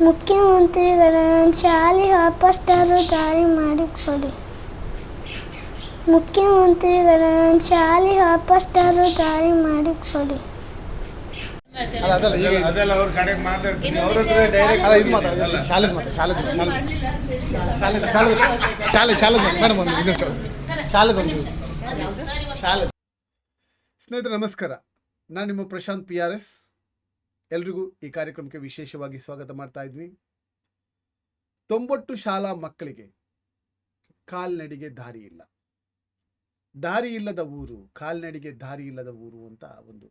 ಮುಖ್ಯಮಂತ್ರಿಗಳ ಶಾಲೆ ವಾಪಸ್ ತರೋ ದಾರಿ ಮಾಡಿಕೊಡಿ ಮುಖ್ಯಮಂತ್ರಿಗಳ ಶಾಲೆ ವಾಪಸ್ ತರೋ ದಾರಿ ಮಾಡಿಕೊಡಿ ಅಲ್ಲ ಅದಲ್ಲ ಈಗ ಇದು- ಅದೆಲ್ಲ ಅವ್ರ ಕಡೆಗೆ ಮಾತಾಡ್ತೀನಿ. ಅವ್ರ ಹತ್ರ ಅಲ್ಲ. ಇದು ಮಾತ್ರ ಶಾಲೆ ಮಾತ್ರ ಶಾಲೆ ಶಾಲೆ ಶಾಲೆ ಶಾಲೆ ಶಾಲೆ ಶಾಲೆ ಮೇಡಮ್ ಒಂದು ಇದು ಶಾಲೆದು ಒಂದು ಶಾಲೆ ಸ್ನೇಹಿತರೆ ನಮಸ್ಕಾರ. ನಾನು ನಿಮ್ಮ ಪ್ರಶಾಂತ್ ಪಿ ಆರ್ ಎಸ್ ಎಲ್ರಿಗೂ ಈ ಕಾರ್ಯಕ್ರಮಕ್ಕೆ ವಿಶೇಷವಾಗಿ ಸ್ವಾಗತ ಮಾಡ್ತಾ ಇದ್ವಿ. ತೊಂಬತ್ತು ಶಾಲಾ ಮಕ್ಕಳಿಗೆ ಕಾಲ್ನಡಿಗೆ ದಾರಿ ಇಲ್ಲ. ದಾರಿ ಇಲ್ಲದ ಊರು, ಕಾಲ್ನಡಿಗೆ ದಾರಿ ಇಲ್ಲದ ಊರು ಅಂತ ಒಂದು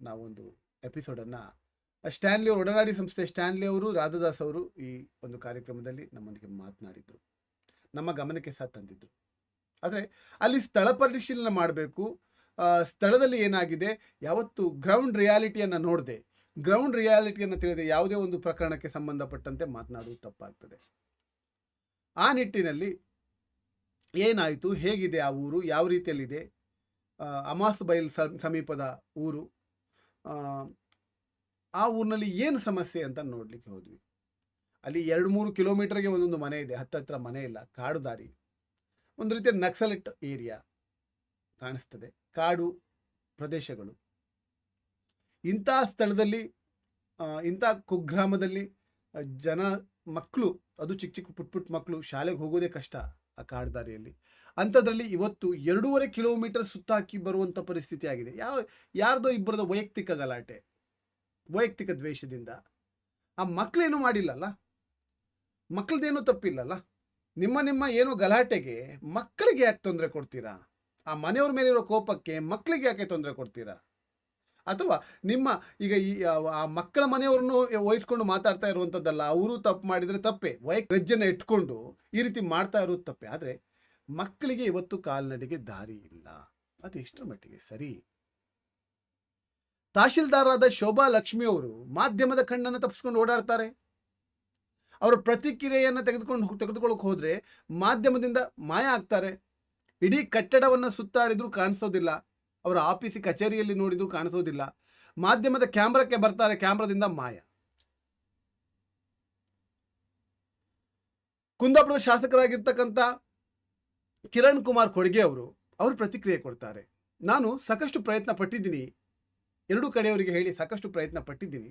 ನಾವೊಂದು ಎಪಿಸೋಡನ್ನು ಸ್ಟ್ಯಾನ್ಲಿ ಒಡನಾಡಿ ಸಂಸ್ಥೆ ಸ್ಟ್ಯಾನ್ಲಿ ಅವರು, ರಾಧದಾಸ್ ಅವರು ಈ ಒಂದು ಕಾರ್ಯಕ್ರಮದಲ್ಲಿ ನಮ್ಮೊಂದಿಗೆ ಮಾತನಾಡಿದರು. ನಮ್ಮ ಗಮನಕ್ಕೆ ಸಹ ತಂದಿದ್ರು. ಆದರೆ ಅಲ್ಲಿ ಸ್ಥಳ ಪರಿಶೀಲನೆ ಮಾಡಬೇಕು ಸ್ಥಳದಲ್ಲಿ ಏನಾಗಿದೆ? ಯಾವತ್ತು ಗ್ರೌಂಡ್ ರಿಯಾಲಿಟಿಯನ್ನು ನೋಡದೆ. ಗ್ರೌಂಡ್ ರಿಯಾಲಿಟಿಯನ್ನು ತಿಳಿದೆ. ಯಾವುದೇ ಒಂದು ಪ್ರಕರಣಕ್ಕೆ ಸಂಬಂಧಪಟ್ಟಂತೆ ಮಾತನಾಡುವುದು ತಪ್ಪಾಗ್ತದೆ. ಆ ನಿಟ್ಟಿನಲ್ಲಿ ಏನಾಯಿತು? ಹೇಗಿದೆ ಆ ಊರು? ಯಾವ ರೀತಿಯಲ್ಲಿದೆ? ಅಮಾಸ್ ಬೈಲ್ ಸಮೀಪದ ಊರು. ಆ, ಆ ಊರಿನಲ್ಲಿ ಏನು ಸಮಸ್ಯೆ ಅಂತ ನೋಡಲಿಕ್ಕೆ ಹೋದ್ವಿ. ಅಲ್ಲಿ ಎರಡು ಮೂರು ಕಿಲೋಮೀಟರ್ಗೆ ಒಂದೊಂದು ಮನೆ ಇದೆ. ಹತ್ತತ್ರ ಮನೆ ಇಲ್ಲ. ಕಾಡು ದಾರಿ. ಒಂದು ರೀತಿಯ ನಕ್ಸಲಿಟ್ ಏರಿಯಾ. ಕಾಣಿಸ್ತದೆ. ಕಾಡು ಪ್ರದೇಶಗಳು. ಇಂಥ ಸ್ಥಳದಲ್ಲಿ ಇಂಥ ಕುಗ್ರಾಮದಲ್ಲಿ ಜನ ಮಕ್ಕಳು ಅದು ಚಿಕ್ಕ ಚಿಕ್ಕ ಪುಟ್ ಪುಟ್ ಮಕ್ಕಳು ಶಾಲೆಗೆ ಹೋಗೋದೇ ಕಷ್ಟ ಆ ಕಾಡ್ದಾರಿಯಲ್ಲಿ ಅಂಥದ್ರಲ್ಲಿ ಇವತ್ತು ಎರಡೂವರೆ ಕಿಲೋಮೀಟರ್ ಸುತ್ತಾಕಿ ಬರುವಂಥ ಪರಿಸ್ಥಿತಿ ಆಗಿದೆ. ಯಾವ, ಯಾರ್ದೋ ಇಬ್ಬರದ ವೈಯಕ್ತಿಕ ಗಲಾಟೆ, ವೈಯಕ್ತಿಕ ದ್ವೇಷದಿಂದ. ಆ ಮಕ್ಕಳೇನು ಮಾಡಿಲ್ಲಲ್ಲ? ಮಕ್ಕಳದೇನೂ ತಪ್ಪಿಲ್ಲಲ್ಲ? ನಿಮ್ಮ ನಿಮ್ಮ ಏನೋ ಗಲಾಟೆಗೆ ಮಕ್ಕಳಿಗೆ ಯಾಕೆ ತೊಂದರೆ ಕೊಡ್ತೀರಾ? ಆ ಮನೆಯವ್ರ ಮೇಲಿರೋ ಕೋಪಕ್ಕೆ ಮಕ್ಕಳಿಗೆ ಯಾಕೆ ತೊಂದರೆ ಕೊಡ್ತೀರಾ? ಅಥವಾ ನಿಮ್ಮ ಈಗ ಈ, ಆ- ಮಕ್ಕಳ ಮನೆಯವ್ರನ್ನು ವಹಿಸ್ಕೊಂಡು ಮಾತಾಡ್ತಾ ಇರುವಂಥದ್ದಲ್ಲ, ಅವರು ತಪ್ಪು ಮಾಡಿದರೆ ತಪ್ಪೆ. ವೈಕ್ ರಜ್ಜನ್ನು ಇಟ್ಕೊಂಡು ಈ ರೀತಿ ಮಾಡ್ತಾ ಇರೋದು ತಪ್ಪೆ. ಆದರೆ ಮಕ್ಕಳಿಗೆ ಇವತ್ತು ಕಾಲ್ನಡಿಗೆ ದಾರಿ ಇಲ್ಲ. ಅದು ಎಷ್ಟರ ಮಟ್ಟಿಗೆ ಸರಿ? ತಹಶೀಲ್ದಾರರಾದ ಶೋಭಾ ಲಕ್ಷ್ಮಿ ಅವರು ಮಾಧ್ಯಮದ ಕಣ್ಣನ್ನು ತಪ್ಪಿಸ್ಕೊಂಡು ಓಡಾಡ್ತಾರೆ. ಅವರ ಪ್ರತಿಕ್ರಿಯೆಯನ್ನು ತೆಗೆದುಕೊಂಡು, ತೆಗೆದುಕೊಳ್ಳೋಕೆ ಹೋದರೆ ಮಾಧ್ಯಮದಿಂದ ಮಾಯ ಆಗ್ತಾರೆ. ಇಡೀ ಕಟ್ಟಡವನ್ನು ಸುತ್ತಾಡಿದ್ರು ಕಾಣಿಸೋದಿಲ್ಲ. ಅವರ ಆಫೀಸಿ ಕಚೇರಿಯಲ್ಲಿ ನೋಡಿದ್ರು ಕಾಣಿಸೋದಿಲ್ಲ. ಮಾಧ್ಯಮದ ಕ್ಯಾಮ್ರಾಕ್ಕೆ ಬರ್ತಾರೆ, ಕ್ಯಾಮ್ರಾದಿಂದ ಮಾಯ. ಕುಂದಾಪುರದ ಶಾಸಕರಾಗಿರ್ತಕ್ಕಂಥ ಕಿರಣ್ ಕುಮಾರ್ ಕೊಡುಗೆ ಅವರು ಅವರು ಪ್ರತಿಕ್ರಿಯೆ ಕೊಡ್ತಾರೆ. ನಾನು ಸಾಕಷ್ಟು ಪ್ರಯತ್ನ ಪಟ್ಟಿದ್ದೀನಿ. ಎರಡೂ ಕಡೆಯವರಿಗೆ ಹೇಳಿ ಸಾಕಷ್ಟು ಪ್ರಯತ್ನ ಪಟ್ಟಿದ್ದೀನಿ.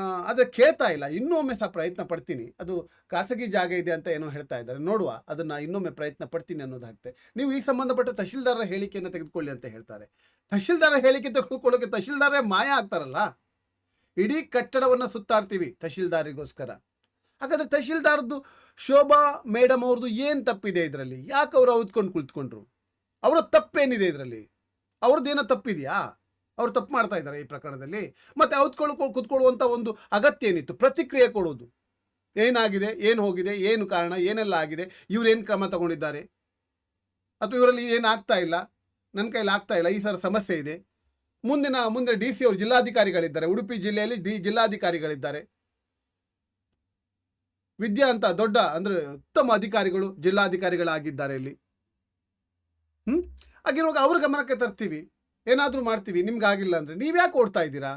ಆದರೆ ಕೇಳ್ತಾ ಇಲ್ಲ. ಇನ್ನೊಮ್ಮೆ ಸಹ ಪ್ರಯತ್ನ ಪಡ್ತೀನಿ. ಅದು ಖಾಸಗಿ ಜಾಗ ಇದೆ ಅಂತ ಏನೋ ಹೇಳ್ತಾ ಇದ್ದಾರೆ. ನೋಡುವ. ಅದನ್ನು ಇನ್ನೊಮ್ಮೆ ಪ್ರಯತ್ನ ಪಡ್ತೀನಿ ಅನ್ನೋದಾಗುತ್ತೆ. ನೀವು ಈ ಸಂಬಂಧಪಟ್ಟ ತಹಶೀಲ್ದಾರರ ಹೇಳಿಕೆಯನ್ನು ತೆಗೆದುಕೊಳ್ಳಿ ಅಂತ ಹೇಳ್ತಾರೆ. ತಹಶೀಲ್ದಾರ ಹೇಳಿಕೆ ತೆಗೆದುಕೊಳ್ಳೋಕೆ ತಹಶೀಲ್ದಾರೇ ಮಾಯ ಆಗ್ತಾರಲ್ಲ? ಇಡೀ ಕಟ್ಟಡವನ್ನು ಸುತ್ತಾಡ್ತೀವಿ ತಹಶೀಲ್ದಾರಿಗೋಸ್ಕರ. ಹಾಗಾದ್ರೆ ತಹಶೀಲ್ದಾರ್ದು ಶೋಭಾ ಮೇಡಮ್ ಅವ್ರದ್ದು ಏನು ತಪ್ಪಿದೆ ಇದರಲ್ಲಿ? ಯಾಕೆ ಅವರು ಔದ್ಕೊಂಡು ಕುಳಿತುಕೊಂಡ್ರು? ಅವರ ತಪ್ಪೇನಿದೆ ಇದರಲ್ಲಿ? ಅವ್ರದ್ದೇನೋ ತಪ್ಪಿದೆಯಾ? ಅವ್ರು ತಪ್ಪು ಮಾಡ್ತಾ ಇದ್ದಾರೆ ಈ ಪ್ರಕರಣದಲ್ಲಿ. ಮತ್ತೆ ಅವತ್ಕೊಳ್ಳ ಕುತ್ಕೊಳ್ಳುವಂಥ ಒಂದು ಅಗತ್ಯ ಏನಿತ್ತು ಪ್ರತಿಕ್ರಿಯೆ ಕೊಡೋದು ಏನಾಗಿದೆ? ಏನು ಹೋಗಿದೆ? ಏನು ಕಾರಣ? ಏನೆಲ್ಲ ಆಗಿದೆ? ಇವರೇನು ಕ್ರಮ ತಗೊಂಡಿದ್ದಾರೆ? ಅಥವಾ ಇವರಲ್ಲಿ ಏನಾಗ್ತಾ ಇಲ್ಲ? ನನ್ನ ಕೈಲಿ ಆಗ್ತಾ ಇಲ್ಲ. ಈ ಸಲ ಸಮಸ್ಯೆ ಇದೆ. ಮುಂದಿನ ಮುಂದೆ ಡಿ ಸಿ ಅವರು ಜಿಲ್ಲಾಧಿಕಾರಿಗಳಿದ್ದಾರೆ. ಉಡುಪಿ ಜಿಲ್ಲೆಯಲ್ಲಿ ಡಿ ಜಿಲ್ಲಾಧಿಕಾರಿಗಳಿದ್ದಾರೆ. ವಿದ್ಯಾ ಅಂತ ದೊಡ್ಡ, ಅಂದ್ರೆ ಉತ್ತಮ ಅಧಿಕಾರಿಗಳು, ಜಿಲ್ಲಾಧಿಕಾರಿಗಳಾಗಿದ್ದಾರೆ ಇಲ್ಲಿ. ಹ್ಮ್? ಹಾಗಿರುವಾಗ ಅವ್ರ ಗಮನಕ್ಕೆ ತರ್ತೀವಿ. ಏನಾದರೂ ಮಾಡ್ತೀವಿ ನಿಮ್ಗೆ ಆಗಿಲ್ಲ ಅಂದ್ರೆ ನೀವ್ಯಾಕೆ ಓಡ್ತಾ ಇದ್ದೀರಾ?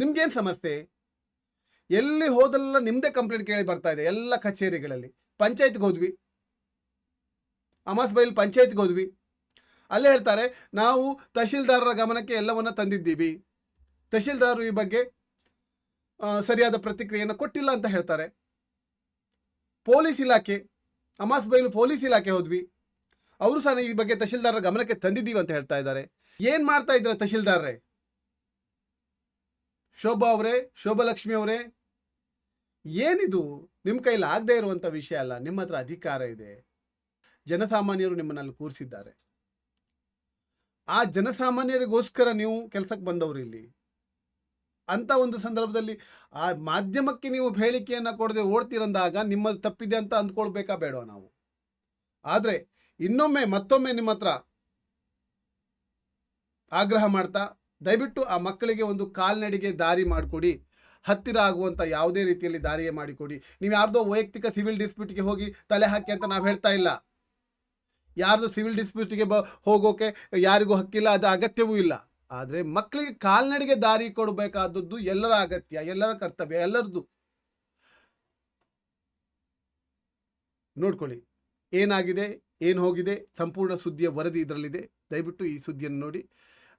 ನಿಮ್ಗೇನು ಸಮಸ್ಯೆ? ಎಲ್ಲಿ ಹೋದಲ್ಲ ನಿಮ್ಮದೇ ಕಂಪ್ಲೇಂಟ್ ಕೇಳಿ ಬರ್ತಾ ಇದೆ, ಎಲ್ಲ ಕಚೇರಿಗಳಲ್ಲಿ. ಪಂಚಾಯತ್ಗೆ ಹೋದ್ವಿ. ಅಮಾಸ್ ಬೈಲ್ ಪಂಚಾಯತ್ಗೆ ಹೋದ್ವಿ. ಅಲ್ಲೇ ಹೇಳ್ತಾರೆ, ನಾವು ತಹಶೀಲ್ದಾರರ ಗಮನಕ್ಕೆ ಎಲ್ಲವನ್ನ ತಂದಿದ್ದೀವಿ. ತಹಶೀಲ್ದಾರರು ಈ ಬಗ್ಗೆ ಸರಿಯಾದ ಪ್ರತಿಕ್ರಿಯೆಯನ್ನು ಕೊಟ್ಟಿಲ್ಲ ಅಂತ ಹೇಳ್ತಾರೆ. ಪೊಲೀಸ್ ಇಲಾಖೆ, ಅಮಾಸ್ ಬೈಲು ಪೊಲೀಸ್ ಇಲಾಖೆ ಹೋದ್ವಿ. ಅವರು ಸಹ ಈ ಬಗ್ಗೆ ತಹಶೀಲ್ದಾರರ ಗಮನಕ್ಕೆ ತಂದಿದ್ದೀವಿ ಅಂತ ಹೇಳ್ತಾ ಇದ್ದಾರೆ. ಏನ್ ಮಾಡ್ತಾ ಇದ್ರ ತಹಶೀಲ್ದಾರ್ರೆ? ಶೋಭಾ ಅವರೇ, ಶೋಭಲಕ್ಷ್ಮಿ ಅವರೇ, ಏನಿದು? ನಿಮ್ಮ ಕೈಲಿ ಆಗದೆ ಇರುವಂತ ವಿಷಯ ಅಲ್ಲ, ನಿಮ್ಮ ಹತ್ರ ಅಧಿಕಾರ ಇದೆ. ಜನಸಾಮಾನ್ಯರು ನಿಮ್ಮನ್ನಲ್ಲಿ ಕೂರಿಸಿದ್ದಾರೆ. ಆ ಜನಸಾಮಾನ್ಯರಿಗೋಸ್ಕರ ನೀವು ಕೆಲಸಕ್ಕೆ ಬಂದವರು ಇಲ್ಲಿ. ಅಂತ ಒಂದು ಸಂದರ್ಭದಲ್ಲಿ ಆ ಮಾಧ್ಯಮಕ್ಕೆ ನೀವು ಹೇಳಿಕೆಯನ್ನು ಕೊಡದೆ ಓಡ್ತಿರಂದಾಗ ನಿಮ್ಮದು ತಪ್ಪಿದೆ ಅಂತ ಅಂದ್ಕೊಳ್ಬೇಕಾ ಬೇಡ ನಾವು? ಆದರೆ ಇನ್ನೊಮ್ಮೆ ಮತ್ತೊಮ್ಮೆ ನಿಮ್ಮ ಹತ್ರ ಆಗ್ರಹ ಮಾಡ್ತಾ, ದಯವಿಟ್ಟು ಆ ಮಕ್ಕಳಿಗೆ ಒಂದು ಕಾಲ್ನಡಿಗೆ ದಾರಿ ಮಾಡಿಕೊಡಿ. ಹತ್ತಿರ ಆಗುವಂಥ ಯಾವುದೇ ರೀತಿಯಲ್ಲಿ ದಾರಿಯೇ ಮಾಡಿಕೊಡಿ. ನೀವು ಯಾರ್ದೋ ವೈಯಕ್ತಿಕ ಸಿವಿಲ್ ಡಿಸ್ಪ್ಯೂಟ್ಗೆ ಹೋಗಿ ತಲೆ ಹಾಕಿ ಅಂತ ನಾವು ಹೇಳ್ತಾ ಇಲ್ಲ. ಯಾರ್ದು ಸಿವಿಲ್ ಡಿಸ್ಪ್ಯೂಟ್ಗೆ ಬ, ಹೋಗೋಕೆ ಯಾರಿಗೂ ಹಕ್ಕಿಲ್ಲ, ಅದು ಅಗತ್ಯವೂ ಇಲ್ಲ. ಆದರೆ ಮಕ್ಕಳಿಗೆ ಕಾಲ್ನಡಿಗೆ ದಾರಿ ಕೊಡಬೇಕಾದದ್ದು ಎಲ್ಲರ ಅಗತ್ಯ, ಎಲ್ಲರ ಕರ್ತವ್ಯ, ಎಲ್ಲರದ್ದು. ನೋಡ್ಕೊಳ್ಳಿ. ಏನಾಗಿದೆ, ಏನು ಹೋಗಿದೆ, ಸಂಪೂರ್ಣ ಸುದ್ದಿಯ ವರದಿ ಇದರಲ್ಲಿದೆ. ದಯವಿಟ್ಟು ಈ ಸುದ್ದಿಯನ್ನು ನೋಡಿ.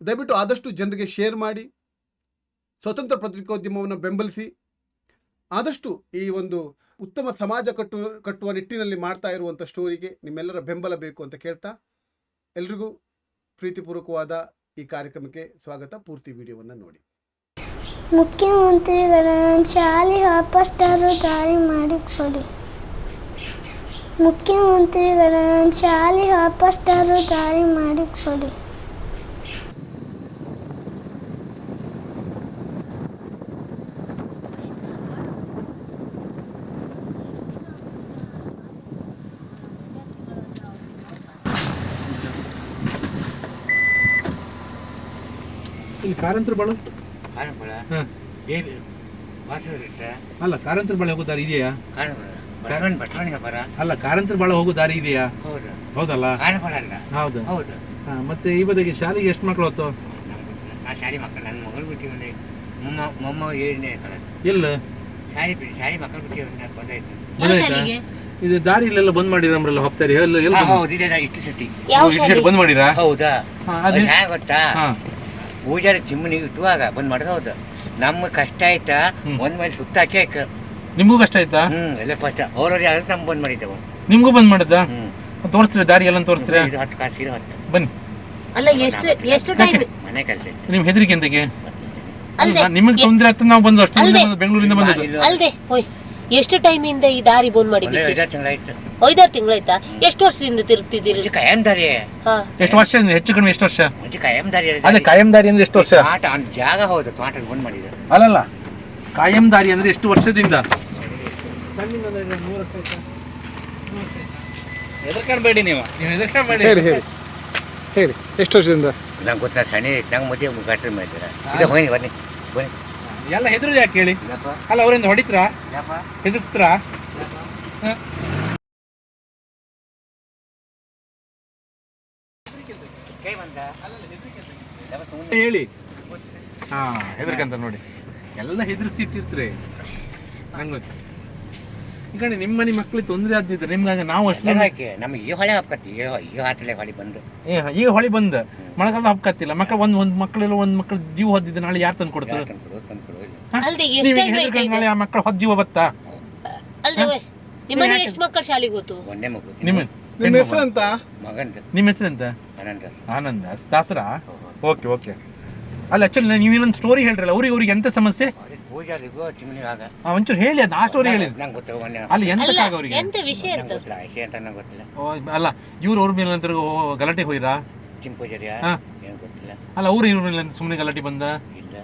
ದಯವಿಟ್ಟು ಆದಷ್ಟು ಜನರಿಗೆ ಶೇರ್ ಮಾಡಿ, ಸ್ವತಂತ್ರ ಪತ್ರಿಕೋದ್ಯಮವನ್ನು ಬೆಂಬಲಿಸಿ. ಆದಷ್ಟು ಈ ಒಂದು ಉತ್ತಮ ಸಮಾಜ ಕಟ್ಟು, ಕಟ್ಟುವ ನಿಟ್ಟಿನಲ್ಲಿ ಮಾಡ್ತಾ ಇರುವಂಥ ಸ್ಟೋರಿಗೆ ನಿಮ್ಮೆಲ್ಲರ ಬೆಂಬಲ ಬೇಕು ಅಂತ ಕೇಳ್ತಾ ಎಲ್ರಿಗೂ ಪ್ರೀತಿಪೂರ್ವಕವಾದ ಈ ಕಾರ್ಯಕ್ರಮಕ್ಕೆ ಸ್ವಾಗತ. ಪೂರ್ತಿ ವಿಡಿಯೋವನ್ನು ನೋಡಿ. ಮುಖ್ಯಮಂತ್ರಿಗಳನ್ನು ಶಾಲೆ ವಾಪಸ್ ದಾರಿ ಮಾಡಿಕೊಡಿ. ಮುಖ್ಯಮಂತ್ರಿಗಳನ್ನು ಶಾಲೆ ವಾಪಸ್ ತರೋ ದಾರಿ ಮಾಡಿಕೊಡಿ. ಇಲ್ಲಿ ಕಾರಂತರ ಬಾಳು? ಕಾಣಪಡ ಹಾ. ಬೇಬಿ ವಾಸವಿಟ್ಟ ಅಲ್ಲ ಕಾರಂತರ ಬಳ ಹೋಗೋ ದಾರಿ ಇದೆಯಾ ಕಾಣಪಡ ಬಟವನ್ ಬಟವನ್ ಬರ ಅಲ್ಲ ಕಾರಂತರ ಬಾಳ ಹೋಗೋ ದಾರಿ ಇದೆಯಾ? ಹೌದು. ಹೌದಲ್ಲ? ಕಾರಣ ಅಲ್ಲ. ಹೌದು. ಹೌದು. ಹಾ, ಮತ್ತೆ ಈ ಬದಿಗೆ ಶಾಲೆಗೆ ಎಷ್ಟು ಮಕ್ಕಳು ಹೊತ್ತು? ಗೊತ್ತಿಲ್ಲ. ನಾ ಶಾಲೆ ಮಕ್ಕಳು ನನ್ನ ಮಗಳು ಬಿಟ್ಟು ಬಂದೆ ಮೊಮ್ಮ ಮೊಮ್ಮ ಏಳನೇ ಕಲ ಇಲ್ಲ. ಶಾಲೆ ಬಿಡಿ ಶಾಲೆ ಮಕ್ಕಳು ಬಿಟ್ಟು ಬಂದ- ಬಂದಾಯ್ತು ಬಂದಾಯ್ತಾ ಇದು ದಾರಿ ಇಲ್ಲೆಲ್ಲ ಬಂದ್ ಮಾಡಿರ ನಮ್ರೆಲ್ಲ ಹೋಗ್ತಾರೆ. ಎಲ್ಲ ಎಲ್ಲ ಹಾ, ಹೌದು ಇದೆ ಇಷ್ಟು ಸತಿ. ಯಾವ ಬಂದ್ ಮಾಡಿರಾ? ಹೌದಾ? ಹಾ, ಅದು ಅದು ಹ್ಯಾಂಗ ಗೊತ್ತಾ? ಹಾ. ಪೂಜಾರಿ ಚಿಮ್ಮನಿಗೆ ಇಟ್ಟುವಾಗ ಬಂದ್ ಮಾಡೋದು ಹೌದು. ನಮ್ಮ ಕಷ್ಟ ಆಯ್ತಾ? ಹ್ಮ್. ಒಂದ್ ಮೇಲೆ ಸುತ್ತಾಕಿ ಆಯ್ಕ ನಿಮ್ಗೂ ಕಷ್ಟ ಆಯ್ತಾ? ಹ್ಮ್ ಎಲ್ಲ ಕಷ್ಟ. ಅವ್ರವ್ರು ಯಾರು ನಮ್ಗೆ ಬಂದ್ ಮಾಡಿದ್ದೆವು. ನಿಮ್ಗೂ ಬಂದ್ ಮಾಡಿದ್ದ? ತೋರಿಸ್ತೀರಿ ತೋರಿಸ್ತೀರಾ ದಾರಿ ಎಲ್ಲ ತೋರಿಸ್ತೀರಾ? ಇದು ಹತ್ತು ಕಾಸು ಇದು ಹತ್ತು. ಬನ್ನಿ. ಅಲ್ಲ ಎಷ್ಟು ಎಷ್ಟು ಟೈಮ್ ಮನೆ ಕೆಲಸ ಇತ್ತು. ನಿಮ್ ಹೆದರಿಕೆ ಎಂತಕ್ಕೆ? ಅಲ್ದೆ ನಿಮಗೆ ತೊಂದ್ರೆ ಆಯ್ತು ನಾವು ಬಂದು ಅಷ್ಟು ಅಲ್ದೆ. ಬೆಂಗಳೂರಿಂದ ಬಂದದ್ದು. ಅಲ್ದೆ ಹೋಯ್. ಎಷ್ಟು ಟೈಮಿಂದ ಈ ದಾರಿ ಬಂದ್ ಮಾಡಿ ಐದಾರು ತಿಂಗಳಾಯ್ತು ಐದಾರು ತಿಂಗಳಾಯ್ತಾ ಎಷ್ಟು ವರ್ಷದಿಂದ ತಿರುಗ್ತಿದ್ದೀರಿ? ಮುಂಚೆ ಕಾಯಂ ದಾರಿ. ಹಾ. ಎಷ್ಟು ವರ್ಷ ಹೆಚ್ಚು ಕಡಿಮೆ ಎಷ್ಟು ವರ್ಷ? ಮುಂಚೆ ಕಾಯಂ ದಾರಿ ಅದೇ ಕಾಯಂ ದಾರಿ ಅಂದ್ರೆ ಎಷ್ಟು ವರ್ಷ? ಆಟ ಜಾಗ ಹೌದು ತೋಟಕ್ಕೆ ಬಂದ್ ಮಾಡಿದ್ರು ಅಲ್ಲಲ್ಲ. ಕಾಯಂ ದಾರಿ ಅಂದ್ರೆ ಎಷ್ಟು ವರ್ಷದಿಂದ? ಹೆದರ್ಕೊಂಡ್ಬೇಡಿ ನೀವು. ನೀವು ಹೆದರ್ಕೊಂಡ್ಬೇಡಿ. ಹೇಳಿ ಹೇಳಿ. ಹೇಳಿ ಎಷ್ಟು ವರ್ಷದಿಂದ? ನಂಗೆ ಗೊತ್ತಾ ಸಣ್ಣ ನಂಗೆ ಮದುವೆ ಗಟ್ಟ ಮಾಡಿದ್ರ ಇದು ಬನ್ನಿ ಬನ್ನಿ ಬನ್ನಿ. ಎಲ್ಲ ಹೆದ್ರು ಯಾಕೆ ಹೇಳಿ? ಅಲ್ಲ ಅವರಿಂದ ಹೊಡಿತ್ರಾ? ಸುಮ್ನೆ ಹೇಳಿ. ಹಾ ಹೆದರ್ಕಂತ ನೋಡಿ. ಎಲ್ಲ ಹೆದರ್ಸಿ ಇಟ್ಟಿರ್ತೀರಿ. ನಂಗೆ ಗೊತ್ತು. ಈಗ ನೋಡಿ, ನಿಮ್ಮ ಮನೆ ಮಕ್ಳಿಗೆ ತೊಂದರೆ ಆದ್ದಿದ್ರೆ ನಿಮ್ಗಾಗ ನಾವು ಅಷ್ಟೇ ಹಾಕಿ ನಮಗೆ ಈ ಹೊಳೆ ಹಾಕತ್ತಿ ಈ ಈ ಹಾತಲೆ ಹೊಳೆ ಬಂದು. ಏ, ಈಗ ಹೊಳಿ ಬಂದ. ಮಳೆಗಾಲ ಹಬ್ಬಕತ್ತಿಲ್ಲ ಮಕ್ಕ ಒಂದ್ ಒಂದ್ ಮಕ್ಕಳೆಲ್ಲ ಒಂದ್ ಮಕ್ಳು ಜೀವ ಹೊದ್ದಿದ್ದು ನಾಳೆ ಯಾರು ತಂದು ಕೊಡ್ತಾರೆ ತಂದು ಕೊಡು ತಂದು ಕೊಡು ಇಲ್ಲ ಅಲ್ದೆ ನೀವು ಎಷ್ಟು ಹೆದರ್ಕೊಂಡು ನಾಳೆ ಆ ಮಕ್ಕಳು ಹೊತ್ತು ಜೀವ ಬತ್ತಾ? ಅಲ್ದೆ ನಿಮ್ಮನೆ ಎಷ್ಟು ಮಕ್ಕಳು ಶಾಲೆಗೆ ಹೋತು ಒಂದೇ ಮಗು. ನಿಮ್ಮ ನಿಮ್ಮ ಹೆಸರಂತ ಮಗಂದು. ನಿಮ್ಮ ಹೆಸರೆಂತ ಅನಂತ ಆನಂದ ದಾಸರಾ? Okay okay. ಅಲ್ಲ ಆಕ್ಚುಲಿ ನೀವೇನೊಂದು ಸ್ಟೋರಿ ಹೇಳ್ರಲ್ಲ ಅವ್ರಿಗೆ ಅವ್ರಿಗೆ ಎಂತ ಸಮಸ್ಯೆ? ಪೂಜಾರಿಗೂ ಆ, ಒಂಚೂರು ಹೇಳಿ ಅದು ಆ ಸ್ಟೋರಿ ಹೇಳಿ. ನಂಗೆ ಅಲ್ಲಿ ಅಲ್ಲ ಎಂತಕ್ಕಾಗ ಅವ್ರಿಗೆ? ಎಂತ ವಿಷಯ ನಂಗೆ ಇರ್ತದೆ ಗೊತ್ತಿಲ್ಲ ಐಸೆ ಅಂತ ನಂಗೆ ಗೊತ್ತಿಲ್ಲ. ಓ, ಅಲ್ಲ ಇವ್ರು ಅವ್ರ ಮೇಲೆ ನಂತರ ಗಲಾಟೆ ಹೋಯ್ರಾ? ಚಿಮ್ ಪೂಜಾರಿಯ? ಹಾ. ಏನು ಗೊತ್ತಿಲ್ಲ. ಅಲ್ಲ ಅವ್ರು ಇವ್ರ ಮೇಲೆ ಸುಮ್ಮನೆ ಗಲಾಟೆ ಬಂದ? ಇಲ್ಲ.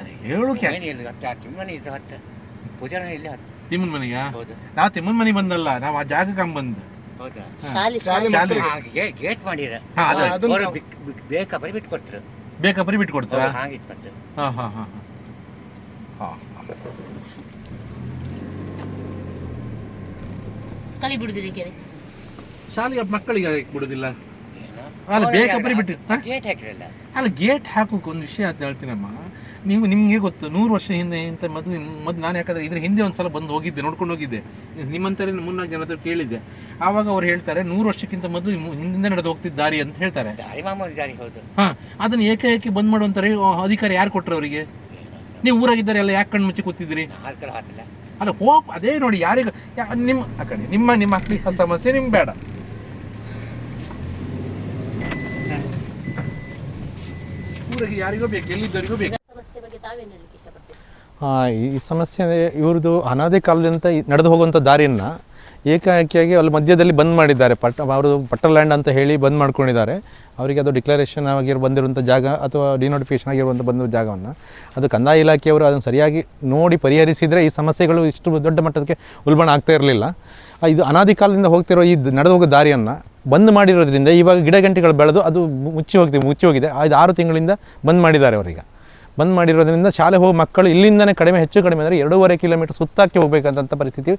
ಅದೇ ಹೇಳೋಕೆ ಏನು ಇಲ್ಲ ಹತ್ತು ಆ ಚಿಮ್ಮನಿ ಇದು ಹತ್ತು. ಪೂಜಾರಿ ಇಲ್ಲಿ ಹತ್ತು. ತಿಮ್ಮನ್ ಮನೆಗ? ಹೌದು. ನಾವು ತಿಮ್ಮನ್ ಮನೆ ಬಂದಲ್ಲ ನಾವು ಆ ಜಾಗಕ್ಕೆ ಹಂಗ್ ಬಂದ್. ಹೌದಾ? ಶಾಲೆ ಶಾಲೆ. ಶಾಲೆ. ಗೇಟ್ ಮಾಡಿರ. ಹಾ, ಅದು. ಅದನ್ನ ಅವ್ರು ನಾವು- ಬಿಕ್- ಬಿಕ್- ಬೇಕಾ ಬರೀ ಬಿಟ್ಟು ಕೊಡ್ತಾರೆ ಬೇಕಾ ಬರೀ ಬಿಟ್ಟು ಕೊಡ್ತಾರಾ ಹಾಗಿತ್ತು ಮತ್ತೆ ಹಾ ಹಾ ಹಾ ಹಾ ಕಳಿ ಬಿಡುದಿಲ್ಲ ಕೆರೆ ಶಾಲೆಗೆ ಮಕ್ಕಳಿಗೆ ಅದಕ್ಕೆ ಬಿಡುದಿಲ್ಲ ಏನೋ ಅಲ್ಲ ಬೇಕಪ್ಪರಿ ಬಿಟ್ಟು ಗೇಟ್ ಹಾಕಿರಲ್ಲ. ಅಲ್ಲ ಗೇಟ್ ಹಾಕೋಕೆ ಒಂದು ವಿಷಯ ಅಂತ ಹೇಳ್ತೀನಮ್ಮ. ನೀವು ನಿಮಗೆ ಗೊತ್ತು ನೂರು ವರ್ಷ ಹಿಂದೆ ಇಂಥ ಮೊದಲು ಮೊದಲು ನಾನು ಯಾಕಂದ್ರೆ ಇದ್ರ ಹಿಂದೆ ಒಂದು ಸಲ ಬಂದು ಹೋಗಿದ್ದೆ ನೋಡ್ಕೊಂಡು ಹೋಗಿದ್ದೆ. ನಿಮ್ಮಂತಲೇ ಮುನ್ನಾಲ್ಕು ಜನ ಹತ್ರ ಕೇಳಿದ್ದೆ. ಆವಾಗ ಅವ್ರು ಹೇಳ್ತಾರೆ ನೂರು ವರ್ಷಕ್ಕಿಂತ ಮೊದಲು ಹಿಂದೆ ಹಿಂದಿಂದ ನಡೆದು ಹೋಗ್ತಿದ್ದ ದಾರಿ ಅಂತ ಹೇಳ್ತಾರೆ. ದಾರಿ ಮಾಮೂಲಿ ದಾರಿ ಹೌದು. ಹಾ ಅದನ್ನ ಏಕಾಏಕಿ ಬಂದ್ ಮಾಡುವಂತಾರೆ ಅಧಿಕಾರಿ ಯಾರು ಕೊಟ್ರು ಅವರಿಗೆ? ನೀವು ಊರಾಗಿದ್ದಾರೆ ಎಲ್ಲ ಯಾಕೆ ಕಣ್ಣು ಮುಚ್ಚಿ ಕೂತಿದ್ರಿ ಅಲ್ಲ ಹೋಗ್ ಅದೇ ನೋಡಿ ಯಾರಿಗ ನಿಮ್ಮ ಆ ಕಡೆ ನಿಮ್ಮ ನಿಮ್ಮ ಮಕ್ಕಳಿಗೆ ಸಮಸ್ಯೆ ನಿಮ್ಗೆ ಬೇಡ. ಊರಿಗೆ ಯಾರಿಗೋ ಬೇಕು ಎಲ್ಲಿದ್ದವರಿಗೂ ಬೇಕು. ಸಮಸ್ಯೆ ಬಗ್ಗೆ ತಾವೇನು ಹೇಳಲಿಕ್ಕೆ ಇಷ್ಟಪಡ್ತೀರಿ? ಆ, ಈ ಸಮಸ್ಯೆ ಇವ್ರದ್ದು ಅನಾದಿ ಕಾಲದಿಂದ ಈ ನಡೆದು ಹೋಗುವಂಥ ದಾರಿಯನ್ನು ಏಕಾಏಕಿಯಾಗಿ ಅಲ್ಲಿ ಮಧ್ಯದಲ್ಲಿ ಬಂದ್ ಮಾಡಿದ್ದಾರೆ. ಪಟ್ ಅವರು ಪಟ್ಟ ಲ್ಯಾಂಡ್ ಅಂತ ಹೇಳಿ ಬಂದ್ ಮಾಡ್ಕೊಂಡಿದ್ದಾರೆ. ಅವರಿಗೆ ಅದು ಡಿಕ್ಲರೇಷನ್ ಆಗಿರೋ ಬಂದಿರುವಂಥ ಜಾಗ ಅಥವಾ ಡಿನೋಟಿಫಿಕೇಷನ್ ಆಗಿರುವಂಥ ಬಂದ ಜಾಗವನ್ನು ಅದು ಕಂದಾಯ ಇಲಾಖೆಯವರು ಅದನ್ನು ಸರಿಯಾಗಿ ನೋಡಿ ಪರಿಹರಿಸಿದರೆ ಈ ಸಮಸ್ಯೆಗಳು ಇಷ್ಟು ದೊಡ್ಡ ಮಟ್ಟಕ್ಕೆ ಉಲ್ಬಣ ಆಗ್ತಾ ಇರಲಿಲ್ಲ. ಇದು ಅನಾದಿ ಕಾಲದಿಂದ ಹೋಗ್ತಿರೋ ಈ ನಡೆದು ಹೋಗೋ ದಾರಿಯನ್ನು ಬಂದ್ ಮಾಡಿರೋದ್ರಿಂದ ಇವಾಗ ಗಿಡಗಂಟಿಗಳು ಬೆಳೆದು ಅದು ಮುಚ್ಚಿ ಹೋಗ್ತಿದೆ ಮುಚ್ಚಿ ಹೋಗಿದೆ ಇದು ಆರು ತಿಂಗಳಿಂದ ಬಂದ್ ಮಾಡಿದ್ದಾರೆ ಅವರೀಗ. ಬಂದ್ ಮಾಡಿರೋದ್ರಿಂದ ಶಾಲೆ ಹೋಗಿ ಮಕ್ಕಳು ಇಲ್ಲಿಂದನೇ ಕಡಿಮೆ ಹೆಚ್ಚು ಕಡಿಮೆ ಅಂದರೆ ಎರಡೂವರೆ ಕಿಲೋಮೀಟರ್ ಸುತ್ತಾಕಿ ಹೋಗ್ಬೇಕಂತ ಪರಿಸ್ಥಿತಿ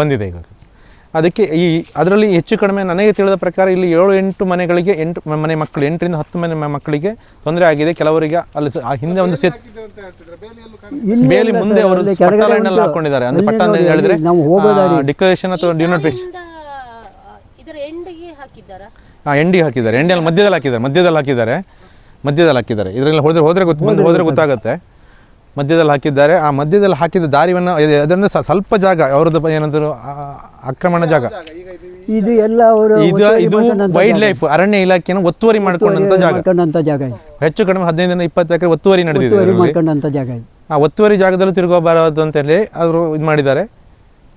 ಬಂದಿದೆ ಈಗ ಅದಕ್ಕೆ ಈ ಅದರಲ್ಲಿ ಹೆಚ್ಚು ಕಡಿಮೆ ನನಗೆ ತಿಳಿದ ಪ್ರಕಾರ ಇಲ್ಲಿ ಏಳು ಎಂಟು ಮನೆಗಳಿಗೆ ಎಂಟು ಮನೆ ಮಕ್ಕಳು ಎಂಟರಿಂದ ಹತ್ತು ಮನೆ ಮಕ್ಕಳಿಗೆ ತೊಂದರೆ ಆಗಿದೆ. ಕೆಲವರಿಗೆ ಅಲ್ಲಿ ಆ ಹಿಂದೆ ಒಂದು ಇಲ್ಲಿ ಬೇಲಿ ಮುಂದೆ ಅವರು. ಹಾಕೊಂಡಿದ್ದಾರೆ. ಅಂದ್ರೆ ಪಟ್ಟ ಅಂತ ಹೇಳಿದ್ರೆ. ಡಿಕ್ಲರೇಷನ್ ಅಥವಾ ಡಿನೋಟ್ ಆ, ಎಂಡಿಗೆ ಹಾಕಿದ್ದಾರಾ? ಹಾಂ ಎಂಡಿ ಹಾಕಿದ್ದಾರೆ. ಎಂಡಿಯಲ್ಲಿ ಮಧ್ಯದಲ್ಲಿ ಹಾಕಿದ್ದಾರೆ ಮಧ್ಯದಲ್ಲಿ ಹಾಕಿದ್ದಾರೆ ಮಧ್ಯದಲ್ಲಿ ಹಾಕಿದ್ದಾರೆ. ಇದರಲ್ಲಿ ಹೋದ್ರೆ ಹೋದ್ರೆ ಗೊತ್ತು ಮುಂದೆ ಹೋದ್ರೆ ಗೊತ್ತಾಗುತ್ತೆ. ಮಧ್ಯದಲ್ಲಿ ಹಾಕಿದ್ದಾರೆ. ಆ ಮಧ್ಯದಲ್ಲಿ ಹಾಕಿದ ದಾರಿವನ್ನು ಅದನ್ನು ಸ- ಸ್ವಲ್ಪ ಜಾಗ ಅವ್ರದ್ದು ಏನಂದ್ರು ಆಕ್ರಮಣ ಜಾಗ. ಇದು ಎಲ್ಲ ಅವರು ಇದು ಇದು ವೈಲ್ಡ್ ಲೈಫ್ ಅರಣ್ಯ ಇಲಾಖೆಯನ್ನು ಒತ್ತುವರಿ ಮಾಡ್ಕೊಂಡಂತ ಜಾಗ. ಜಾಗ ಹೆಚ್ಚು ಕಡಿಮೆ ಹದಿನೈದರಿಂದ ಇಪ್ಪತ್ತು ಎಕರೆ ಒತ್ತುವರಿ ನಡೆದಿದೆ ಒತ್ತುವರಿ ಇದರಲ್ಲಿ. ಜಾಗ ಇದು. ಆ ಒತ್ತುವರಿ ಜಾಗದಲ್ಲೂ ತಿರುಗಬಾರದು ಅಂತ ಹೇಳಿ ಅವರು ಇದು ಮಾಡಿದ್ದಾರೆ.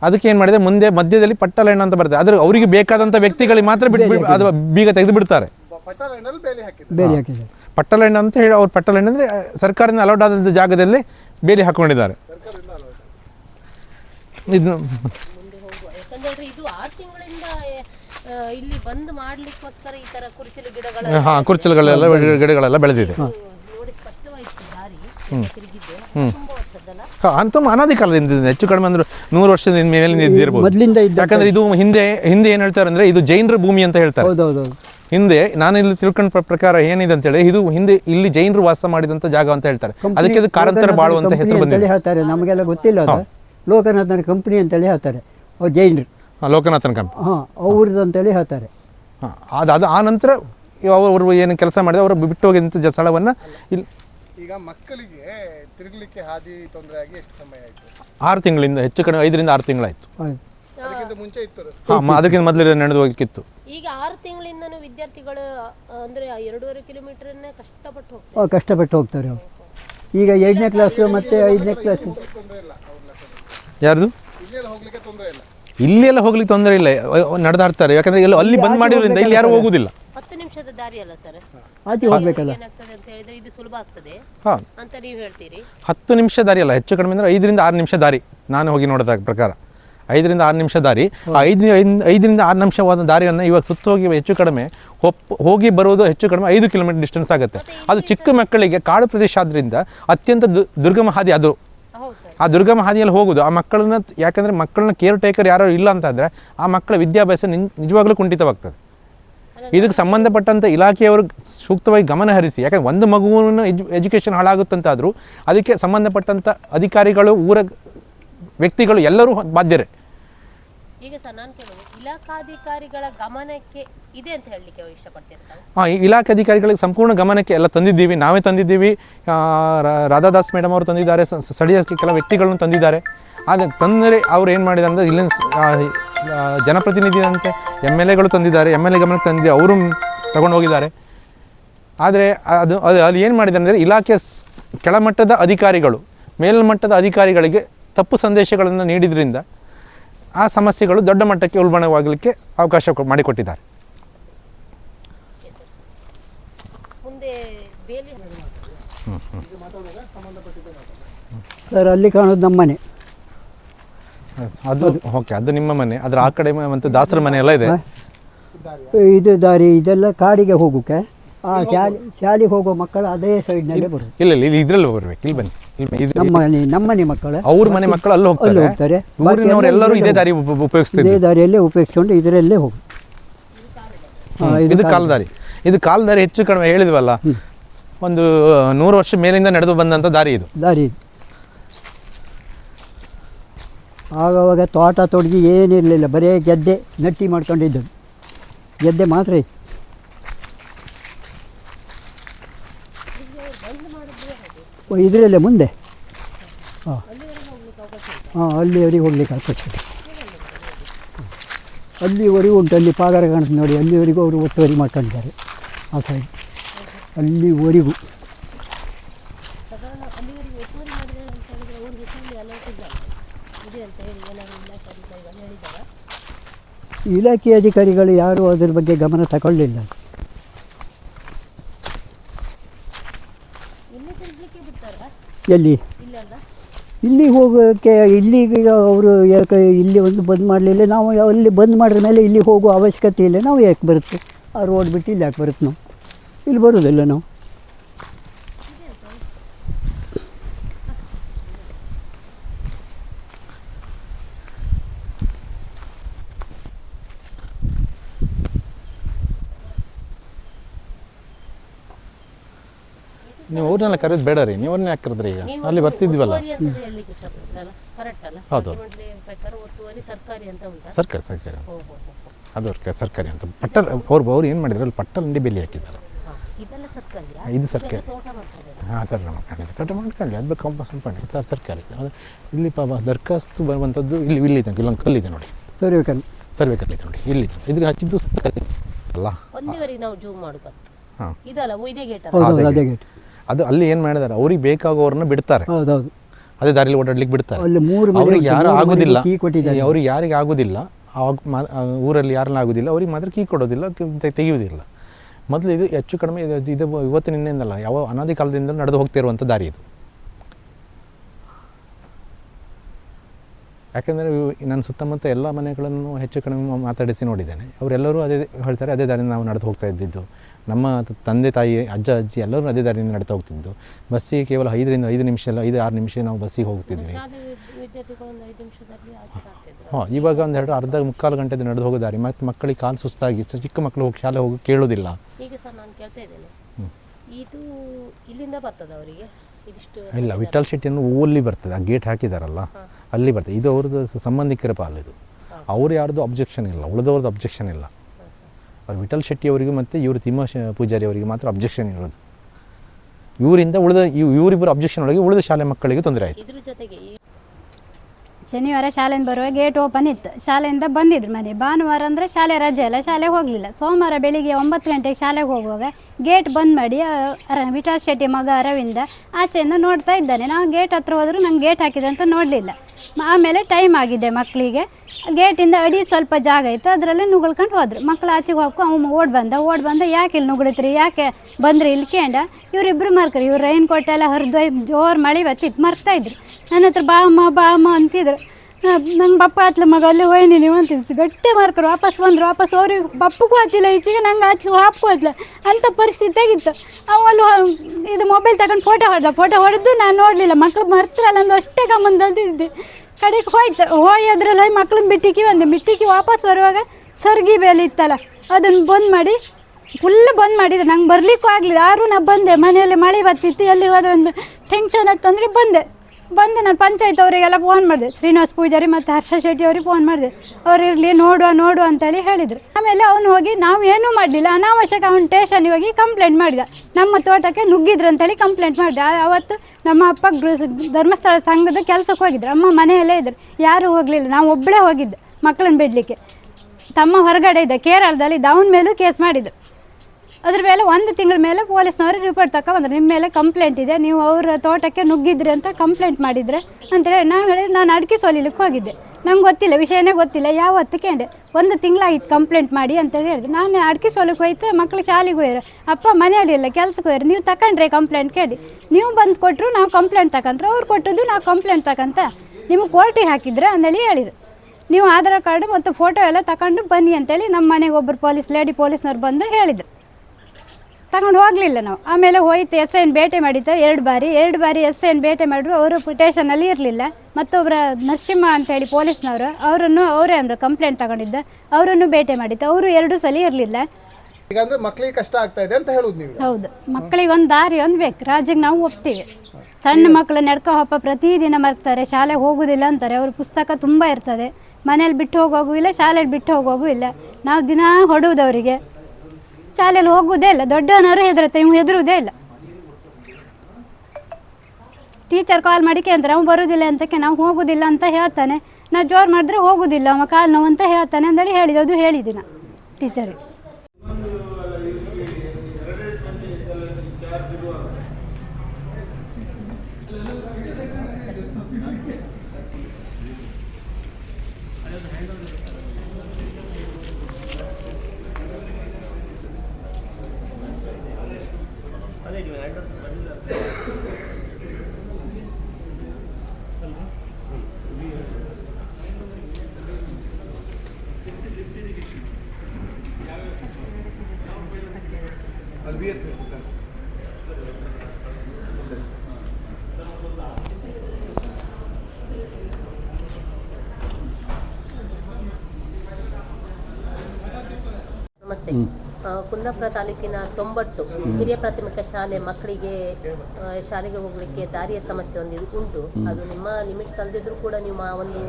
ಅದಕ್ಕೆ ಏನು ಮಾಡಿದೆ? ಮುಂದೆ ಮಧ್ಯದಲ್ಲಿ ಪಟ್ಟ ಲೈನ್ ಅಂತ ಬರ್ತದೆ. ಅದ್ರ ಅವರಿಗೆ ಬೇಕಾದಂಥ ವ್ಯಕ್ತಿಗಳಿಗೆ ಮಾತ್ರ ಬಿಟ್ಟು ಬಿಡ್- ಅದು ಬೀಗ ತೆಗೆದು ಬಿಡ್ತಾರೆ ಬೇಲಿ ಹಾಕಿದ್ದಾರೆ. ಬೇಲಿ ಹಾಕಿದ್ದಾರೆ. ಪಟ್ಟ ಲೈನ್ ಅಂತ ಹೇಳಿ ಅವ್ರು ಪಟ್ಟ ಲೈನ್ ಅಂದರೆ ಸರ್ಕಾರದಿಂದ ಅಲೌಡ್ ಆದಂಥ ಜಾಗದಲ್ಲಿ ಬೇಲಿ ಹಾಕೊಂಡಿದ್ದಾರೆ. ಇದು ಯಾಕಂದ್ರೆ ಇದು ಆರು ತಿಂಗಳಿಂದ ಆ, ಇಲ್ಲಿ ಬಂದ್ ಮಾಡ್ಲಿಕ್ಕೋಸ್ಕರ ಈ ತರ ಕುರ್ಚಿಲು ಗಿಡಗಳ ಹಾಂ ಕುರ್ಚಲುಗಳೆಲ್ಲ ಗಿಡಗಳೆಲ್ಲ ಬೆಳೆದಿದೆ. ನೋಡಿ ಸ್ಪಷ್ಟವಾಯ್ತು ದಾರಿ. ತಿರುಗಿದ್ದು. ತುಂಬಾ ವರ್ಷದ್ದಲ್ಲ ಹಾ, ಅಂತ ಅನಾದಿ ಕಾಲದಿಂದ ಹೆಚ್ಚು ಕಡಿಮೆ ಅಂದ್ರೆ ನೂರು ವರ್ಷದ ಮೇಲೆ ಇದ್ದಿರ್ಬೋದು ಮೊದಲಿಂದ ಇದ್ದ ಯಾಕಂದ್ರೆ ಇದು ಹಿಂದೆ ಹಿಂದೆ ಏನು ಹೇಳ್ತಾರೆ ಅಂದ್ರೆ ಇದು ಜೈನರ ಭೂಮಿ ಅಂತ ಹೇಳ್ತಾರೆ. ಹೌದೌದು ಹಿಂದೆ ನಾನು ಇಲ್ಲಿ ತಿಳ್ಕೊಂಡ ಪ್ರಕಾರ ಏನಿದೆ ಅಂತ ಹೇಳಿ ಇದು ಹಿಂದೆ ಇಲ್ಲಿ ಜೈನರು ವಾಸ ಮಾಡಿದಂತ ಜಾಗ ಅಂತ ಹೇಳ್ತಾರೆ. ಅದಕ್ಕೆ ಅದು ಕಾರಂತರ ಬಾಳು ಅಂತ ಹೆಸರು ಬಂದಿದೆ. ಹೇಳ್ತಾರೆ. ನಮಗೆಲ್ಲ ಗೊತ್ತಿಲ್ಲ ಅದು. ಕಂಪನಿ ಅಂತ ಹೇಳಿ ಹೇಳ್ತಾರೆ. ಅವ್ರು ಜೈನರು. ಲೋಕನಾಥನ ಕಂಪನಿ ಹಾ ಹಾಂ ಅವ್ರದ್ದು ಅಂತೇಳಿ ಹೇಳ್ತಾರೆ. ಹಾ ಅದು ಅದು ಆ ನಂತರ ಅವರು ಏನು ಕೆಲಸ ಮಾಡಿದೆ ಅವರು ಬಿಟ್ಟು ಹೋಗಿದ್ದಂಥ ಸ್ಥಳವನ್ನು ಸ್ಥಳವನ್ನ ಇಲ್ಲಿ ಈಗ ಮಕ್ಕಳಿಗೆ ತಿರುಗಲಿಕ್ಕೆ ಹಾದಿ ತೊಂದರೆ ಆಗಿ ಎಷ್ಟು ಸಮಯ ಆಯಿತು? ಆರು ತಿಂಗಳಿಂದ ಹೆಚ್ಚು ಕಡಿಮೆ ಐದರಿಂದ ಆರು ತಿಂಗಳಾಯ್ತು. ಅದಕ್ಕಿಂತ ಮುಂಚೆ ಇತ್ತು ಅದು. ಹಾಂ ಅದಕ್ಕಿಂತ ಮೊದಲು ನಡೆದು ಹೋಗಿತ್ತು ಈಗ ಆರು ತಿಂಗಳಿಂದನೂ ವಿದ್ಯಾರ್ಥಿಗಳು ಆ, ಅಂದ್ರೆ ಆ ಎರಡೂವರೆ ಕಿಲೋಮೀಟರ್ನೇ ಕಷ್ಟಪಟ್ಟು ಹೋಗ್ತಾರೆ. ಆ, ಕಷ್ಟಪಟ್ಟು ಹೋಗ್ತಾರೆ ಅವ್ರು. ಈಗ ಎರಡನೇ ಕ್ಲಾಸು ಮತ್ತೆ ಐದನೇ ಕ್ಲಾಸು ಯಾರ್ದು? ಇಲ್ಲೆಲ್ಲ ಹೋಗ್ಲಿಕ್ಕೆ ತೊಂದರೆ ಇಲ್ಲ. ಇಲ್ಲಿ ಎಲ್ಲ ಹೋಗ್ಲಿಕ್ಕೆ ತೊಂದರೆ ಇಲ್ಲ. ಅಹ್ ನಡೆದಾಡ್ತಾರೆ. ಯಾಕಂದ್ರೆ ಎಲ್ಲ ಅಲ್ಲಿ ಬಂದ್ ಮಾಡಿರೋದ್ರಿಂದ ಇಲ್ಲಿ ಯಾರು ಹೋಗುದಿಲ್ಲ. ಹತ್ತು ನಿಮಿಷದ ದಾರಿ ಅಲ್ಲ ಸರ್ ಆಚೆ ಹೋಗ್ಬೇಕಲ್ಲ? ಏನಾಗ್ತದೆ ಅಂತ ಹೇಳಿದ್ರೆ ಇದು ಸುಲಭ ಆಗ್ತದೆ. ಹಾಂ. ಅಂತ ನೀವು ಹೇಳ್ತೀರಿ. ಹತ್ತು ನಿಮಿಷ ದಾರಿ ಅಲ್ಲ ಹೆಚ್ಚು ಕಡಿಮೆ ಅಂದ್ರೆ ಐದರಿಂದ ಆರು ನಿಮಿಷ ದಾರಿ ನಾನು ಹೋಗಿ ನೋಡಿದ ಪ್ರಕಾರ. ಐದರಿಂದ ಆರು ನಿಮಿಷ ದಾರಿ. ಆ ಐದು ಐದ್- ಐದರಿಂದ ಆರು ನಿಮಿಷವಾದ ದಾರಿಯನ್ನು ಇವಾಗ ಸುತ್ತ ಹೋಗಿ ಹೆಚ್ಚು ಕಡಿಮೆ ಹೊಪ್ ಹೋಗಿ ಬರೋದು ಹೆಚ್ಚು ಕಡಿಮೆ ಐದು ಕಿಲೋಮೀಟರ್ ಡಿಸ್ಟೆನ್ಸ್ ಆಗುತ್ತೆ. ಅದು ಚಿಕ್ಕ ಮಕ್ಕಳಿಗೆ ಕಾಡು ಪ್ರದೇಶ ಆದ್ದರಿಂದ ಅತ್ಯಂತ ದು- ದುರ್ಗಮ ಹಾದಿ ಅದು. ಹೌದು ಸರ್. ಆ ದುರ್ಗಮ ಹಾದಿಯಲ್ಲಿ ಹೋಗೋದು. ಆ ಮಕ್ಕಳನ್ನ ಯಾಕಂದರೆ ಮಕ್ಕಳನ್ನ ಕೇರ್ ಟೇಕರ್ ಯಾರು ಇಲ್ಲ ಅಂತಂದರೆ ಆ ಮಕ್ಕಳ ವಿದ್ಯಾಭ್ಯಾಸ ನಿನ್ ನಿಜವಾಗ್ಲೂ ಕುಂಠಿತವಾಗ್ತದೆ. ಇದಕ್ಕೆ ಸಂಬಂಧಪಟ್ಟಂಥ ಇಲಾಖೆಯವರು ಸೂಕ್ತವಾಗಿ ಗಮನ ಹರಿಸಿ. ಯಾಕಂದ್ರೆ ಒಂದು ಮಗುವನ್ನು ಎಜು ಎಜುಕೇಷನ್ ಹಾಳಾಗುತ್ತಂತಾದರೂ ಅದಕ್ಕೆ ಸಂಬಂಧಪಟ್ಟಂಥ ಅಧಿಕಾರಿಗಳು ಊರ ವ್ಯಕ್ತಿಗಳು ಎಲ್ಲರೂ ಬಾಧ್ಯರೇ. ಈಗ ಸರ್ ನಾನು ಕೇಳೋದು. ಇಲಾಖಾಧಿಕಾರಿಗಳ ಗಮನಕ್ಕೆ ಇದೆ ಅಂತ ಹೇಳಲಿಕ್ಕೆ ಈ ಇಲಾಖೆ ಅಧಿಕಾರಿಗಳಿಗೆ ಸಂಪೂರ್ಣ ಗಮನಕ್ಕೆ ಎಲ್ಲ ತಂದಿದ್ದೀವಿ. ನಾವೇ ತಂದಿದ್ದೀವಿ. ರಾಧಾದಾಸ್ ಮೇಡಮ್ ಅವರು ತಂದಿದ್ದಾರೆ. ಸ್ಥಳೀಯ ಕೆಲ ವ್ಯಕ್ತಿಗಳನ್ನು ತಂದಿದ್ದಾರೆ. ಆದರೆ ತಂದರೆ ಅವ್ರು ಏನು ಮಾಡಿದ್ದಾರೆ ಅಂದರೆ ಇಲ್ಲಿನ ಜನಪ್ರತಿನಿಧಿ ಎಂ ಎಲ್ ಎಗಳು ತಂದಿದ್ದಾರೆ. ಎಂ ಎಲ್ ಎ ಗಮನಕ್ಕೆ ತಂದಿದೆ. ಅವರು ತಗೊಂಡು ಹೋಗಿದ್ದಾರೆ. ಆದರೆ ಅದು ಅದು ಅಲ್ಲಿ ಏನು ಮಾಡಿದ್ದಾರೆ ಅಂದರೆ ಇಲಾಖೆ ಕೆಳಮಟ್ಟದ ಅಧಿಕಾರಿಗಳು, ಮೇಲ್ಮಟ್ಟದ ಅಧಿಕಾರಿಗಳಿಗೆ ತಪ್ಪು ಸಂದೇಶಗಳನ್ನು ನೀಡಿದ್ರಿಂದ ಆ ಸಮಸ್ಯೆಗಳು ದೊಡ್ಡ ಮಟ್ಟಕ್ಕೆ ಉಲ್ಬಣವಾಗಲಿಕ್ಕೆ ಅವಕಾಶ ಮಾಡಿಕೊಟ್ಟಿದ್ದಾರೆ. ಸರ್ ಅಲ್ಲಿ ಕಾಣೋದು ನಮ್ಮ ಮನೆ. ಅದು ಓಕೆ ಅದು ನಿಮ್ಮ ಮನೆ. ಅದರ ಆ ಕಡೆ ಮತ್ತು ದಾಸರ ಮನೆ ಎಲ್ಲ ಇದೆ ಇದು ದಾರಿ ಇದೆಲ್ಲ ಕಾಡಿಗೆ ಹೋಗೋಕ್ಕೆ. ಆ ಶಾಲೆ ಶಾಲೆಗೆ ಹೋಗೋ ಮಕ್ಕಳು ಅದೇ ಸೈಡ್ನಲ್ಲೇ ಬರುತ್ತೆ ಇಲ್ಲ ಇಲ್ಲ ಇಲ್ಲಿ ಇದ್ರಲ್ಲಿ ಬರ್ಬೇಕು ಇಲ್ಲಿ ಬನ್ನಿ. ಇಲ್ಲಿ ಬನ್ನಿ. ಇದು- ನಮ್ಮ ಮನೆ ನಮ್ಮ ಮನೆ ಮಕ್ಕಳು. ಅವ್ರ ಮನೆ ಮಕ್ಕಳು ಅಲ್ಲಿ ಅಲ್ಲಿ ಹೋಗ್ತಾರೆ. ಹೋಗ್ತಾರೆ ಎಲ್ಲರೂ ಇದೇ ದಾರಿ ಉಪ- ಇದೇ ಉಪಯೋಗಿಸ್ತಿದ್ರು ದಾರಿಯಲ್ಲೇ ಉಪಯೋಗಿಸ್ಕೊಂಡು ಇದರಲ್ಲೇ ಹೋಗಿ ಇದು ಕಾಲ್ದಾರಿ. ಇದು ಕಾಲ್ದಾರಿ ಹೆಚ್ಚು ಕಡಿಮೆ ಹೇಳಿದ್ವಲ್ಲ? ಒಂದು ನೂರು ವರ್ಷ ಮೇಲಿಂದ ನಡೆದು ಬಂದಂಥ ದಾರಿ ಇದು. ದಾರಿ ಇದು. ಆವಾಗ ತೋಟ ತೊಡಗಿ ಏನಿರಲಿಲ್ಲ. ಬರೀ ಗೆದ್ದೆ ನಟ್ಟಿ ಮಾಡ್ಕೊಂಡಿದ್ದದು ಗೆದ್ದೆ ಮಾತ್ರ ಇತ್ತು. ಇದರಲ್ಲೇ ಮುಂದೆ? ಹಾಂ. ಹಾಂ, ಅಲ್ಲಿವರೆಗೆ ಹೋಗ್ಲಿಕ್ಕೆ ಆಗ್ತದೆ. ಅಲ್ಲಿವರೆಗೂ ಉಂಟು, ಅಲ್ಲಿ ಪಾಗಾರ ಕಾಣಿಸ್ತು ನೋಡಿ, ಅಲ್ಲಿವರೆಗೂ ಅವರು ಒತ್ತುವರಿ ಮಾಡ್ಕೊಂಡಿದ್ದಾರೆ. ಆ ಸೈಡ್ ಅಲ್ಲಿವರೆಗೂ. ಇಲಾಖೆ ಅಧಿಕಾರಿಗಳು ಯಾರು ಅದ್ರ ಬಗ್ಗೆ ಗಮನ ತಗೊಳ್ಳಿಲ್ಲ. ಎಲ್ಲಿ? ಇಲ್ಲಿ ಹೋಗೋಕ್ಕೆ, ಇಲ್ಲಿ ಅವರು ಯಾಕೆ ಇಲ್ಲಿ ಒಂದು ಬಂದ್ ಮಾಡಲಿಲ್ಲ, ನಾವು ಅಲ್ಲಿ ಬಂದ್ ಮಾಡಿದ ಮೇಲೆ ಇಲ್ಲಿ ಹೋಗುವ ಅವಶ್ಯಕತೆ ಇಲ್ಲ, ನಾವು ಯಾಕೆ ಬರುತ್ತೆ? ಆ ರೋಡ್ ಬಿಟ್ಟು ಇಲ್ಲಿ ಯಾಕೆ ಬರುತ್ತೆ ನಾವು? ಇಲ್ಲಿ ಬರೋದಿಲ್ಲ ನಾವು. ನೀವು ಅವ್ರನ್ನೆಲ್ಲ ಕರೆಯೋದು ಬೇಡ ರೀ. ನೀವು ಅವ್ರನ್ನೇ ಯಾಕೆ ಕರೆದ್ರಿ ಈಗ? ಅಲ್ಲಿ ಬರ್ತಿದ್ವಲ್ಲ? ಹೌದು. ಸರ್ಕಾರಿ ಸರ್ಕಾರಿ. ಅದು ಸರ್ಕಾರಿ ಅಂತ. ಪಟ್ಟಲ್ ಅವ್ರು ಅವ್ರು ಏನು ಮಾಡಿದ್ರು? ಅಲ್ಲಿ ಪಟ್ಟಲ್ ಅಂಡಿ ಬೆಲೆ ಹಾಕಿದ್ದಾರೆ. ಇದು ಸರ್ಕಾರಿ. ಹಾಂ ತೋಟ ಮಾಡ್ಕೊಂಡಿದೆ ತೋಟ ಮಾಡ್ಕೊಳ್ಳಿ ಅದು ಕಂಪಸ್ ಮಾಡ್ಕೊಂಡು ಸರ್ ಸರ್ಕಾರಿ ಅದು ಇಲ್ಲಿ ಪಾಪ ದರ್ಖಾಸ್ತು ಬರುವಂಥದ್ದು ಇಲ್ಲಿ ಇಲ್ಲಿದೆ ಇಲ್ಲೊಂದು ಕಲ್ಲಿದೆ ನೋಡಿ. ಸರಿ ಬೇಕಲ್ಲ ಸರ್ವೆ ಕಲ್ಲಿದೆ ನೋಡಿ. ಇಲ್ಲಿ ಇದ್ರ ಹಚ್ಚಿದ್ದು ಸರ್ಕಾರಿ. ಅಲ್ಲ? ಒಂದೇ ನಾವು ಜೂಮ್ ಹಾಂ. ಇದಲ್ಲ ಇದೇ ಗೇಟ್. ಅದೇ ಅಲ್ಲಿ ಏನು ಮಾಡಿದ್ದಾರೆ ಅವ್ರಿಗೆ ಬೇಕಾಗೋರನ್ನ ಬಿಡ್ತಾರೆ. ಹೌದು ಹೌದು ಅದೇ ದಾರಿಲಿ ಓಡಾಡ್ಲಿಕ್ಕೆ ಬಿಡ್ತಾರೆ. ಅಲ್ಲಿ ಮೂರು ಮನೆ ಅವ್ರಿಗೆ ಯಾರು ಮೂರು ಆಗೋದಿಲ್ಲ. ಕೀ ಕೊಟ್ಟಿದ್ದಾರೆ. ಅವ್ರಿಗೆ ಯಾರಿಗೆ ಆಗೋದಿಲ್ಲ. ಆವಾಗ ಮಾ- ಆ ಊರಲ್ಲಿ ಯಾರನ್ನ ಆಗೋದಿಲ್ಲ. ಅವ್ರಿಗೆ ಮಾತ್ರ ಕೀ ಕೊಡೋದಿಲ್ಲ ತೆ- ತೆ- ತೆಗೆಯೋದಿಲ್ಲ ಮೊದಲು ಇದು ಹೆಚ್ಚು ಕಡಿಮೆ ಇದು ಇದು ಇವತ್ತು ನಿನ್ನೆಯಿಂದಲ್ಲ ಯಾವ ಅನಾದಿ ಕಾಲದಿಂದ ನಡೆದು ಹೋಗ್ತಿರುವಂಥ ದಾರಿ ಇದು. ಯಾಕೆಂದರೆ ನನ್ನ ಸುತ್ತಮುತ್ತ ಎಲ್ಲ ಮನೆಗಳನ್ನು ಹೆಚ್ಚು ಕಡಿಮೆ ಮಾ- ಮಾತಾಡಿಸಿ ನೋಡಿದ್ದೇನೆ. ಅವರೆಲ್ಲರೂ ಅದೇ ಹೇಳ್ತಾರೆ ಅದೇ ದಾರಿಯಿಂದ ನಾವು ನಡೆದು ಹೋಗ್ತಾ ಇದ್ದಿದ್ದು. ನಮ್ಮ ತಂದೆ ತಾಯಿ ಅಜ್ಜ ಅಜ್ಜಿ ಎಲ್ಲರೂ ಅದೇ ದಾರಿಯಿಂದ ನಡೆತಾ ಹೋಗ್ತಿದ್ದು. ಬಸ್ಸಿಗೆ ಕೇವಲ ಐದರಿಂದ ಐದು ನಿಮಿಷ ಎಲ್ಲ ಐದು ಆರು ನಿಮಿಷ ನಾವು ಬಸ್ಸಿಗೆ ಹೋಗ್ತಿದ್ವಿ. ಹಾಂ ಇವಾಗ ಒಂದು ಎರಡು ಅರ್ಧ ಮುಕ್ಕಾಲು ಗಂಟೆ ನಡೆದು ಹೋಗೋ ದಾರಿ ಮತ್ತು ಮಕ್ಕಳಿಗೆ ಕಾಲು ಸುಸ್ತಾಗಿ ಚಿಕ್ಕ ಮಕ್ಕಳು ಹೋಗಿ ಶಾಲೆ ಹೋಗಿ ಕೇಳೋದಿಲ್ಲ. ಈಗ ಸರ್ ನಾನು ಕೇಳ್ತಾ ಇದ್ದೇನೆ. ಇದು ಇಲ್ಲಿಂದ ಬರ್ತದ ಅವರಿಗೆ? ಇಲ್ಲ ವಿಠಲ್ ಶೆಟ್ಟಿಯನ್ನು ಊರಲ್ಲಿ ಬರ್ತದೆ ಆ ಗೇಟ್ ಹಾಕಿದಾರಲ್ಲ ಅಲ್ಲಿ ಬರ್ತದೆ. ಇದು ಅವ್ರದ್ದು ಸಂಬಂಧಿಕರ ಪಾಲು ಇದು. ಅವ್ರು ಯಾರ್ದು ಅಬ್ಜೆಕ್ಷನ್ ಇಲ್ಲ ಉಳಿದವ್ರದ್ದು ಅಬ್ಜೆಕ್ಷನ್ ಇಲ್ಲ. ಅವ್ರು ವಿಠಲ್ ಶೆಟ್ಟಿ ಅವರಿಗೆ ಮತ್ತು ಇವರು ತಿಮ್ಮ ಪೂಜಾರಿ ಅವರಿಗೆ ಮಾತ್ರ ಅಬ್ಜೆಕ್ಷನ್ ಇರೋದು. ಇವರಿಂದ ಉಳಿದ ಇವ್ ಇವರಿಬ್ಬರು ಅಬ್ಜೆಕ್ಷನ್ ಒಳಗೆ ಉಳಿದ ಶಾಲೆ ಮಕ್ಕಳಿಗೆ ತೊಂದರೆ ಆಯಿತು. ಶನಿವಾರ ಶಾಲೆಯಿಂದ ಬರುವಾಗ ಗೇಟ್ ಓಪನ್ ಇತ್ತು. ಶಾಲೆಯಿಂದ ಬಂದಿದ್ರು ಮನೆ. ಭಾನುವಾರ ಅಂದರೆ ಶಾಲೆ ರಜೆ ಅಲ್ಲ ಶಾಲೆ ಹೋಗಲಿಲ್ಲ. ಸೋಮವಾರ ಬೆಳಿಗ್ಗೆ ಒಂಬತ್ತು ಗಂಟೆಗೆ ಶಾಲೆಗೆ ಹೋಗುವಾಗ ಗೇಟ್ ಬಂದ್ ಮಾಡಿ ವಿಠಾಲ್ ಶೆಟ್ಟಿ ಮಗ ಅರವಿಂದ ಆಚೆಯಿಂದ ನೋಡ್ತಾ ಇದ್ದಾನೆ. ನಾವು ಗೇಟ್ ಹತ್ರ ಹೋದರೂ ನಂಗೆ ಗೇಟ್ ಹಾಕಿದೆ ಅಂತ ನೋಡಲಿಲ್ಲ. ಆಮೇಲೆ ಟೈಮ್ ಆಗಿದೆ ಮಕ್ಕಳಿಗೆ ಗೇಟಿಂದ ಅಡಿ ಸ್ವಲ್ಪ ಜಾಗ ಇತ್ತು, ಅದರಲ್ಲೇ ನುಗ್ಳ್ಕೊಂಡು ಹೋದ್ರು. ಮಕ್ಕಳು ಆಚೆಗೆ ಹೋಗ್ಕೊ, ಅವ್ನು ಓಡ್ ಬಂದ ಓಡ್ ಬಂದ, ಯಾಕೆ ಇಲ್ಲಿ ನುಗ್ಳಿತ್ರಿ ಯಾಕೆ ಬಂದ್ರಿ ಇಲ್ಲಿ ಕೇಂಡ? ಇವರಿಬ್ಬರು ಮರ್ಕ್ರಿ ಇವ್ರು ರೈನ್ ಕೋಟ್ ಎಲ್ಲ ಹರಿದು ಜೋರು ಮಳೆ ಬತ್ತಿತ್ತು ಮರ್ತಾ ಇದ್ರು. ನನ್ನ ಹತ್ರ ಬಾ ಅಮ್ಮ ಬಾ ಅಮ್ಮ, ಅಂತಿದ್ರು. ನಂಗೆ ಬಪ್ಪ ಆತ್ಲ ಮಗ ಅಲ್ಲಿ ಹೋಯ್ನಿ ನೀವು ಅಂತಿದ್ರು ಗಟ್ಟಿ ಮಾರ್ಕರು ವಾಪಸ್ ಬಂದರು, ವಾಪಸ್ ಅವ್ರಿಗೆ ಬಪ್ಪಗೂ ಹಚ್ಚಿಲ್ಲ ಈಚೆಗೆ ನಂಗೆ ಆಚೆ ಹಾಪು ಹತ್ಲ ಅಂಥ ಪರಿಸ್ಥಿತಿ ಆಗಿತ್ತು. ಅವನು ಇದು ಮೊಬೈಲ್ ತಗೊಂಡು ಫೋಟೋ ಹೊಡೆದ. ಫೋಟೋ ಹೊಡೆದು ನಾನು ನೋಡಲಿಲ್ಲ. ಮಕ್ಳು ಮರ್ತಿರಲ್ಲ ಅಂದು ಅಷ್ಟೇ ಗಮನದಲ್ಲಿದ್ದೆ ಕಡೆಗೆ ಹೋಯ್ತು. ಹೋಯ್ ಅದ್ರಲ್ಲ ಮಕ್ಳನ್ನ ಬಿಟ್ಟಿಕ್ಕಿ ಬಂದೆ. ಬಿಟ್ಟಿಕ್ಕಿ ವಾಪಸ್ ಬರುವಾಗ ಸರ್ಗಿ ಬೇಲಿ ಇತ್ತಲ್ಲ ಅದನ್ನು ಬಂದ್ ಮಾಡಿ ಫುಲ್ ಬಂದ್ ಮಾಡಿದ್ರು ನಂಗೆ ಬರ್ಲಿಕ್ಕೂ ಆಗಲಿಲ್ಲ. ಯಾರು ನಾ ಬಂದೆ. ಮನೆಯಲ್ಲಿ ಮಳೆ ಬರ್ತಿತ್ತು. ಎಲ್ಲಿ ಹೋದ ಒಂದು ಟೆನ್ಷನ್ ಆಗ್ತಂದ್ರೆ ಬಂದೆ. ಬಂದು ನಾನು ಪಂಚಾಯತ್ ಅವರಿಗೆಲ್ಲ ಫೋನ್ ಮಾಡಿದೆ. ಶ್ರೀನಿವಾಸ್ ಪೂಜಾರಿ ಮತ್ತು ಹರ್ಷ ಶೆಟ್ಟಿ ಅವ್ರಿಗೆ ಫೋನ್ ಮಾಡಿದೆ. ಅವ್ರು ಇರಲಿ, ನೋಡುವ ನೋಡುವ ಅಂತೇಳಿ ಹೇಳಿದರು. ಆಮೇಲೆ ಅವನು ಹೋಗಿ, ನಾವು ಏನೂ ಮಾಡಲಿಲ್ಲ. ಅನಾವಶ್ಯಕ ಅವನು ಟೇಷನ್ಗೆ ಹೋಗಿ ಕಂಪ್ಲೇಂಟ್ ಮಾಡಿದ. ನಮ್ಮ ತೋಟಕ್ಕೆ ನುಗ್ಗಿದ್ರು ಅಂತೇಳಿ ಕಂಪ್ಲೇಂಟ್ ಮಾಡಿದೆ. ಅವತ್ತು ನಮ್ಮ ಅಪ್ಪ ಗೃಹ, ಧರ್ಮಸ್ಥಳ ಸಂಘದ ಕೆಲಸಕ್ಕೆ ಹೋಗಿದ್ರು. ಅಮ್ಮ ಮನೆಯಲ್ಲೇ ಇದ್ರು. ಯಾರೂ ಹೋಗಲಿಲ್ಲ. ನಾವು ಒಬ್ಬಳೇ ಹೋಗಿದ್ದೆ ಮಕ್ಕಳನ್ನ ಬಿಡಲಿಕ್ಕೆ. ತಮ್ಮ ಹೊರಗಡೆ ಇದ್ದ ಕೇರಳದಲ್ಲಿ ಅವನ ಮೇಲೂ ಕೇಸ್ ಮಾಡಿದ್ರು. ಅದ್ರ ಮೇಲೆ ಒಂದು ತಿಂಗಳ ಮೇಲೆ ಪೊಲೀಸ್ನವರು ರಿಪೋರ್ಟ್ ತಕ ಬಂದರು. ನಿಮ್ಮ ಮೇಲೆ ಕಂಪ್ಲೇಂಟ್ ಇದೆ, ನೀವು ಅವರ ತೋಟಕ್ಕೆ ನುಗ್ಗಿದ್ರಿ ಅಂತ ಕಂಪ್ಲೇಂಟ್ ಮಾಡಿದ್ರೆ ಅಂತೇಳಿ ನಾವು ಹೇಳಿ ನಾನು ಅಡಿಕೆ ಸೋಲಿಲಿಕ್ಕೆ ಹೋಗಿದ್ದೆ. ನಂಗೆ ಗೊತ್ತಿಲ್ಲ, ವಿಷಯನೇ ಗೊತ್ತಿಲ್ಲ ಯಾವತ್ತು ಕೇಂಡೆ ಒಂದು ತಿಂಗಳಾಗಿತ್ತು ಕಂಪ್ಲೇಂಟ್ ಮಾಡಿ ಅಂತೇಳಿ ಹೇಳಿದೆ ನಾನು ಅಡಿಕೆ ಸೋಲಿಗೆ ಹೋಯ್ತು ಮಕ್ಕಳು ಶಾಲೆಗೆ ಹೋಯ್ರು. ಅಪ್ಪ ಮನೆಯಲ್ಲಿ ಇಲ್ಲ ಕೆಲ್ಸಕ್ಕೆ ಹೋಯ್ರು. ನೀವು ತಗೊಂಡ್ರೆ ಕಂಪ್ಲೇಂಟ್ ಕೇಳಿ. ನೀವು ಬಂದು ಕೊಟ್ಟರು ನಾವು ಕಂಪ್ಲೇಂಟ್ ತಗೊಂಡ್ರೆ ಅವ್ರು ಕೊಟ್ಟಿದ್ದು ನಾವು ಕಂಪ್ಲೇಂಟ್ ತಗೊಂತ ನಿಮ್ಗೆ ಕೋರ್ಟಿಗೆ ಹಾಕಿದ್ರೆ ಅಂದೇಳಿ ಹೇಳಿದ್ರು. ನೀವು ಆಧಾರ್ ಕಾರ್ಡು ಮತ್ತು ಫೋಟೋ ಎಲ್ಲ ತಗೊಂಡು ಬನ್ನಿ ಅಂತೇಳಿ ನಮ್ಮ ಮನೆಗೆ ಒಬ್ಬರು ಪೊಲೀಸ್ ಲೇಡಿ ಪೊಲೀಸ್ನವ್ರು ಬಂದು ಹೇಳಿದರು. ತಗೊಂಡು ಹೋಗಲಿಲ್ಲ ನಾವು. ಆಮೇಲೆ ಹೋಯ್ತು ಎಸ್ ಐನ್ ಭೇಟಿ ಮಾಡಿದ್ದು ಎರಡು ಬಾರಿ. ಎರಡು ಬಾರಿ ಎಸ್ ಐನ್ ಭೇಟಿ ಮಾಡಿದ್ರು ಅವರು ಸ್ಟೇಷನಲ್ಲಿ ಇರಲಿಲ್ಲ. ಮತ್ತೊಬ್ಬರ ನರಸಿಂಹ ಅಂತೇಳಿ ಪೊಲೀಸ್ನವರು ಅವರನ್ನು ಅವರೇ ಅಂದ್ರೆ ಕಂಪ್ಲೇಂಟ್ ತಗೊಂಡಿದ್ದ ಅವರನ್ನು ಭೇಟಿ ಮಾಡಿದ್ದು. ಅವರು ಎರಡು ಸಲ ಇರಲಿಲ್ಲ. ಈಗ ಅಂದ್ರೆ ಮಕ್ಕಳಿಗೆ ಕಷ್ಟ ಆಗ್ತಾ ಇದೆ ಅಂತ ಹೇಳುದು ನೀವು ಹೌದು. ಮಕ್ಕಳಿಗೆ ಒಂದು ದಾರಿ ಒಂದು ಬೇಕು. ರಾಜ್ಯಕ್ಕೆ ನಾವು ಒಪ್ತೀವಿ. ಸಣ್ಣ ಮಕ್ಕಳು ನಡ್ಕೊ ಹಬ್ಬ ಪ್ರತಿದಿನ ಮರ್ತಾರೆ ಶಾಲೆಗೆ ಹೋಗೋದಿಲ್ಲ ಅಂತಾರೆ. ಅವ್ರ ಪುಸ್ತಕ ತುಂಬ ಇರ್ತದೆ. ಮನೇಲಿ ಬಿಟ್ಟು ಹೋಗೋಗೂ ಇಲ್ಲ ಶಾಲೆಯಲ್ಲಿ ಬಿಟ್ಟು ಹೋಗೋಗೂ ಇಲ್ಲ. ನಾವು ದಿನ ಹೊಡುವುದು ಅವರಿಗೆ. ಶಾಲೆಯಲ್ಲಿ ಹೋಗುವುದೇ ಇಲ್ಲ. ದೊಡ್ಡವನವರು ಹೆದರುತ್ತೆ ಇವು ಹೆದರುವುದೇ ಇಲ್ಲ. ಟೀಚರ್ ಕಾಲ್ ಮಾಡಿ ಕೇಂದ್ರ ಅವ್ನು ಬರೋದಿಲ್ಲ ಅಂತಕ್ಕೆ ನಾವು ಹೋಗೋದಿಲ್ಲ ಅಂತ ಹೇಳ್ತಾನೆ. ನಾ ಜೋರು ಮಾಡಿದ್ರೆ ಹೋಗೋದಿಲ್ಲ ಅವ ಕಾಲು ನೋವು ಅಂತ ಹೇಳ್ತಾನೆ ಅಂದೇಳಿ ಹೇಳಿದೆ ಅದು ಹೇಳಿದ್ದೀನಿ ಟೀಚರಿಗೆ ಆ, ಕುಂದಾಪುರ ತಾಲೂಕಿನ ತೊಂಬಟ್ಟು ಹಿರಿಯ ಪ್ರಾಥಮಿಕ ಶಾಲೆ ಮಕ್ಕಳಿಗೆ ಶಾಲೆಗೆ ಹೋಗಲಿಕ್ಕೆ ದಾರಿಯ ಸಮಸ್ಯೆ ಒಂದು ಉಂಟು. ಅದು ನಿಮ್ಮ ಲಿಮಿಟ್ಸ್ ಅಲ್ದಿದ್ರು ಕೂಡ ನಿಮ್ಮ ಒಂದು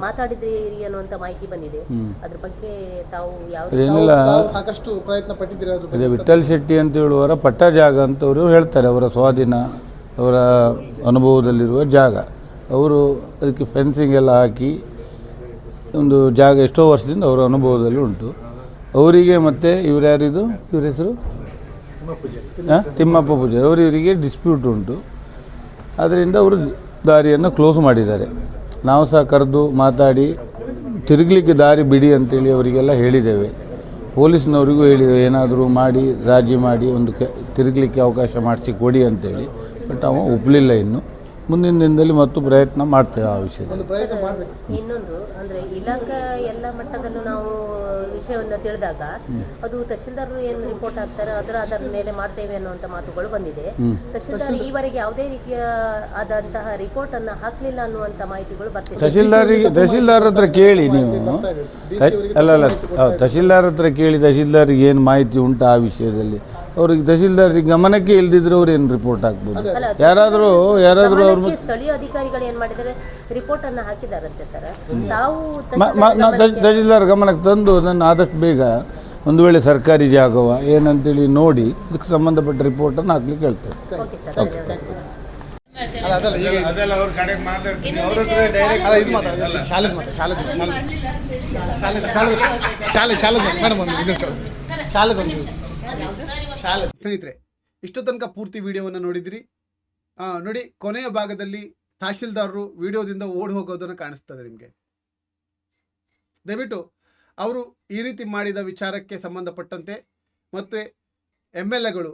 ಮಾತಾಡಿದ್ರೆ ಇರಿ ಅನ್ನುವಂತ ಮಾಹಿತಿ ಬಂದಿದೆ. ಅದ್ರ ಬಗ್ಗೆ ತಾವು ಯಾವ ಸಾಕಷ್ಟು ಪ್ರಯತ್ನ ಪಟ್ಟಿದ್ದೀರಾ ವಿಠಲ್ ಶೆಟ್ಟಿ ಅಂತ ಹೇಳುವವರ ಪಟ್ಟ ಜಾಗ ಅಂತವರು ಹೇಳ್ತಾರೆ ಅವರ ಸ್ವಾಧೀನ ಅವರ ಅನುಭವದಲ್ಲಿರುವ ಜಾಗ. ಅವರು ಅದಕ್ಕೆ ಫೆನ್ಸಿಂಗ್ ಎಲ್ಲ ಹಾಕಿ ಒಂದು ಜಾಗ ಎಷ್ಟೋ ವರ್ಷದಿಂದ ಅವರ ಅನುಭವದಲ್ಲಿ ಉಂಟು. ಅವರಿಗೆ ಮತ್ತು ಇವ್ರು ಯಾರಿದು ಇವ್ರ ಹೆಸರು? ಹಾಂ ತಿಮ್ಮಪ್ಪ ಪೂಜಾರಿ ಅವರು ಇವರಿಗೆ ಡಿಸ್ಪ್ಯೂಟ್ ಉಂಟು. ಆದ್ದರಿಂದ ಅವರು ದಾರಿಯನ್ನು ಕ್ಲೋಸ್ ಮಾಡಿದ್ದಾರೆ. ನಾವು ಸಹ ಕರೆದು ಮಾತಾಡಿ, ತಿರುಗಲಿಕ್ಕೆ ದಾರಿ ಬಿಡಿ ಅಂತೇಳಿ ಅವರಿಗೆಲ್ಲ ಹೇಳಿದ್ದೇವೆ. ಪೊಲೀಸ್ನವರಿಗೂ ಹೇಳಿದ್ದೇವೆ, ಏನಾದರೂ ಮಾಡಿ, ರಾಜಿ ಮಾಡಿ, ಒಂದು ಕೆ, ತಿರುಗಲಿಕ್ಕೆ ಅವಕಾಶ ಮಾಡಿಸಿ ಕೊಡಿ ಅಂತೇಳಿ. ಬಟ್ ಅವ ಒಪ್ಪಲಿಲ್ಲ ಇನ್ನು. ಮುಂದಿನ ದಿನದಲ್ಲಿ ಮತ್ತು ಪ್ರಯತ್ನ ಮಾಡ್ತೇವೆ ಆ ವಿಷಯ ಪ್ರಯತ್ನ ಮಾಡಬೇಕು. ಇನ್ನೊಂದು ಅಂದ್ರೆ ಇಲಾಖಾ ಎಲ್ಲ ಮಟ್ಟದಲ್ಲೂ ನಾವು ವಿಷಯವನ್ನ ತಿಳಿದಾಗ ಅದು ತಹಶೀಲ್ದಾರರು ಏನು ರಿಪೋರ್ಟ್ ಹಾಕ್ತಾರೆ ಅದರ ಅದರ ಮೇಲೆ ಮಾಡ್ತೇವೆ ಅನ್ನುವಂತ ಮಾತುಗಳು ಬಂದಿದೆ. ತಹಶೀಲ್ದಾರ್ ಈವರೆಗೆ ಯಾವುದೇ ರೀತಿಯ ಆದಂತಹ ರಿಪೋರ್ಟ್ ಅನ್ನ ಹಾಕ್ಲಿಲ್ಲ ಅನ್ನುವಂತ ಮಾಹಿತಿಗಳು ಬರ್ತಿದೆ. ತಹಶೀಲ್ದಾರಿಗೆ ತಹಶೀಲ್ದಾರ್ ಹತ್ರ ಕೇಳಿ ನೀವು. ಅಲ್ಲ ಅಲ್ಲ ತಹಶೀಲ್ದಾರ್ ಹತ್ರ ಕೇಳಿ ತಹಶೀಲ್ದಾರಿಗೆ ಏನು ಮಾಹಿತಿ ಉಂಟು ಆ ವಿಷಯದಲ್ಲಿ? ಅವ್ರಿಗೆ ತಹಶೀಲ್ದಾರಿಗೆ ಗಮನಕ್ಕೆ ಇಲ್ದಿದ್ರೆ ಅವ್ರು ಏನು ರಿಪೋರ್ಟ್ ಹಾಕ್ಬೋದು ಯಾರಾದರೂ ಯಾರಾದರೂ ಅವ್ರ ಸ್ಥಳೀಯ ಅಧಿಕಾರಿಗಳು ಏನು ಮಾಡಿದರೆ ರಿಪೋರ್ಟ್ ಅನ್ನ ಹಾಕಿದಾರಂತೆ ಸರ್ ತಾವು ನಾವು ತಹಶೀಲ್ದಾರ್ ಗಮನಕ್ಕೆ ತಂದು ಅದನ್ನು ಆದಷ್ಟು ಬೇಗ ಒಂದು ವೇಳೆ ಸರ್ಕಾರಿ ಜಾಗವ ಏನಂತೇಳಿ ನೋಡಿ ಇದಕ್ಕೆ ಸಂಬಂಧಪಟ್ಟ ರಿಪೋರ್ಟನ್ನು ಹಾಕ್ಲಿಕ್ಕೆ ಹೇಳ್ತೇವೆ ಓಕೆ ಸರ್ ಧನ್ಯವಾದ ಅಲ್ಲ ಅದಲ್ಲ ಶಾಲೆ ಶಾಲೆ ಶಾಲೆ ಶಾಲೆ ಶಾಲೆ ಶಾಲೆ ಅಲ್ಲ ಇದು ಶಾಲೆ ಶಾಲೆ ಶಾಲೆ ಶಾಲೆ ಶಾಲೆ ಶಾಲೆ ಶಾಲೆ ಶಾಲೆ ಸ್ನೇಹಿತರೆ ಇಷ್ಟು ತನಕ ಪೂರ್ತಿ ವಿಡಿಯೋವನ್ನು ನೋಡಿದಿರಿ ನೋಡಿ, ಕೊನೆಯ ಭಾಗದಲ್ಲಿ ತಹಶೀಲ್ದಾರರು ವಿಡಿಯೋದಿಂದ ಓಡಿ ಹೋಗೋದನ್ನು ಕಾಣಿಸ್ತದೆ ನಿಮಗೆ. ದಯವಿಟ್ಟು ಅವರು ಈ ರೀತಿ ಮಾಡಿದ ವಿಚಾರಕ್ಕೆ ಸಂಬಂಧಪಟ್ಟಂತೆ ಮತ್ತು ಎಂ ಎಲ್ ಎಗಳು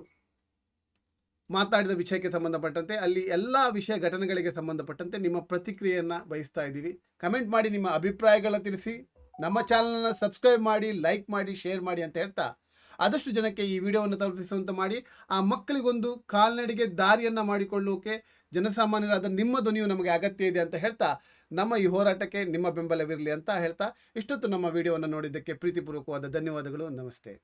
ಮಾತಾಡಿದ ವಿಷಯಕ್ಕೆ ಸಂಬಂಧಪಟ್ಟಂತೆ, ಅಲ್ಲಿ ಎಲ್ಲ ವಿಷಯ ಘಟನೆಗಳಿಗೆ ಸಂಬಂಧಪಟ್ಟಂತೆ ನಿಮ್ಮ ಪ್ರತಿಕ್ರಿಯೆಯನ್ನು ಬಯಸ್ತಾ ಇದ್ದೀವಿ. ಕಮೆಂಟ್ ಮಾಡಿ ನಿಮ್ಮ ಅಭಿಪ್ರಾಯಗಳನ್ನು ತಿಳಿಸಿ. ನಮ್ಮ ಚಾನಲನ್ನು ಸಬ್ಸ್ಕ್ರೈಬ್ ಮಾಡಿ, ಲೈಕ್ ಮಾಡಿ, ಶೇರ್ ಮಾಡಿ ಅಂತ ಹೇಳ್ತಾ ಆದಷ್ಟು ಜನಕ್ಕೆ ಈ ವಿಡಿಯೋವನ್ನು ತಲುಪಿಸುವಂತೆ ಮಾಡಿ, ಆ ಮಕ್ಕಳಿಗೊಂದು ಕಾಲ್ನಡಿಗೆ ದಾರಿಯನ್ನು ಮಾಡಿಕೊಳ್ಳೋಕೆ ಜನಸಾಮಾನ್ಯರಾದ ನಿಮ್ಮ ಧ್ವನಿಯು ನಮಗೆ ಅಗತ್ಯ ಇದೆ ಅಂತ ಹೇಳ್ತಾ, ನಮ್ಮ ಈ ಹೋರಾಟಕ್ಕೆ ನಿಮ್ಮ ಬೆಂಬಲವಿರಲಿ ಅಂತ ಹೇಳ್ತಾ, ಇಷ್ಟೊತ್ತು ನಮ್ಮ ವಿಡಿಯೋವನ್ನು ನೋಡಿದ್ದಕ್ಕೆ ಪ್ರೀತಿಪೂರ್ವಕವಾದ ಧನ್ಯವಾದಗಳು. ನಮಸ್ತೆ.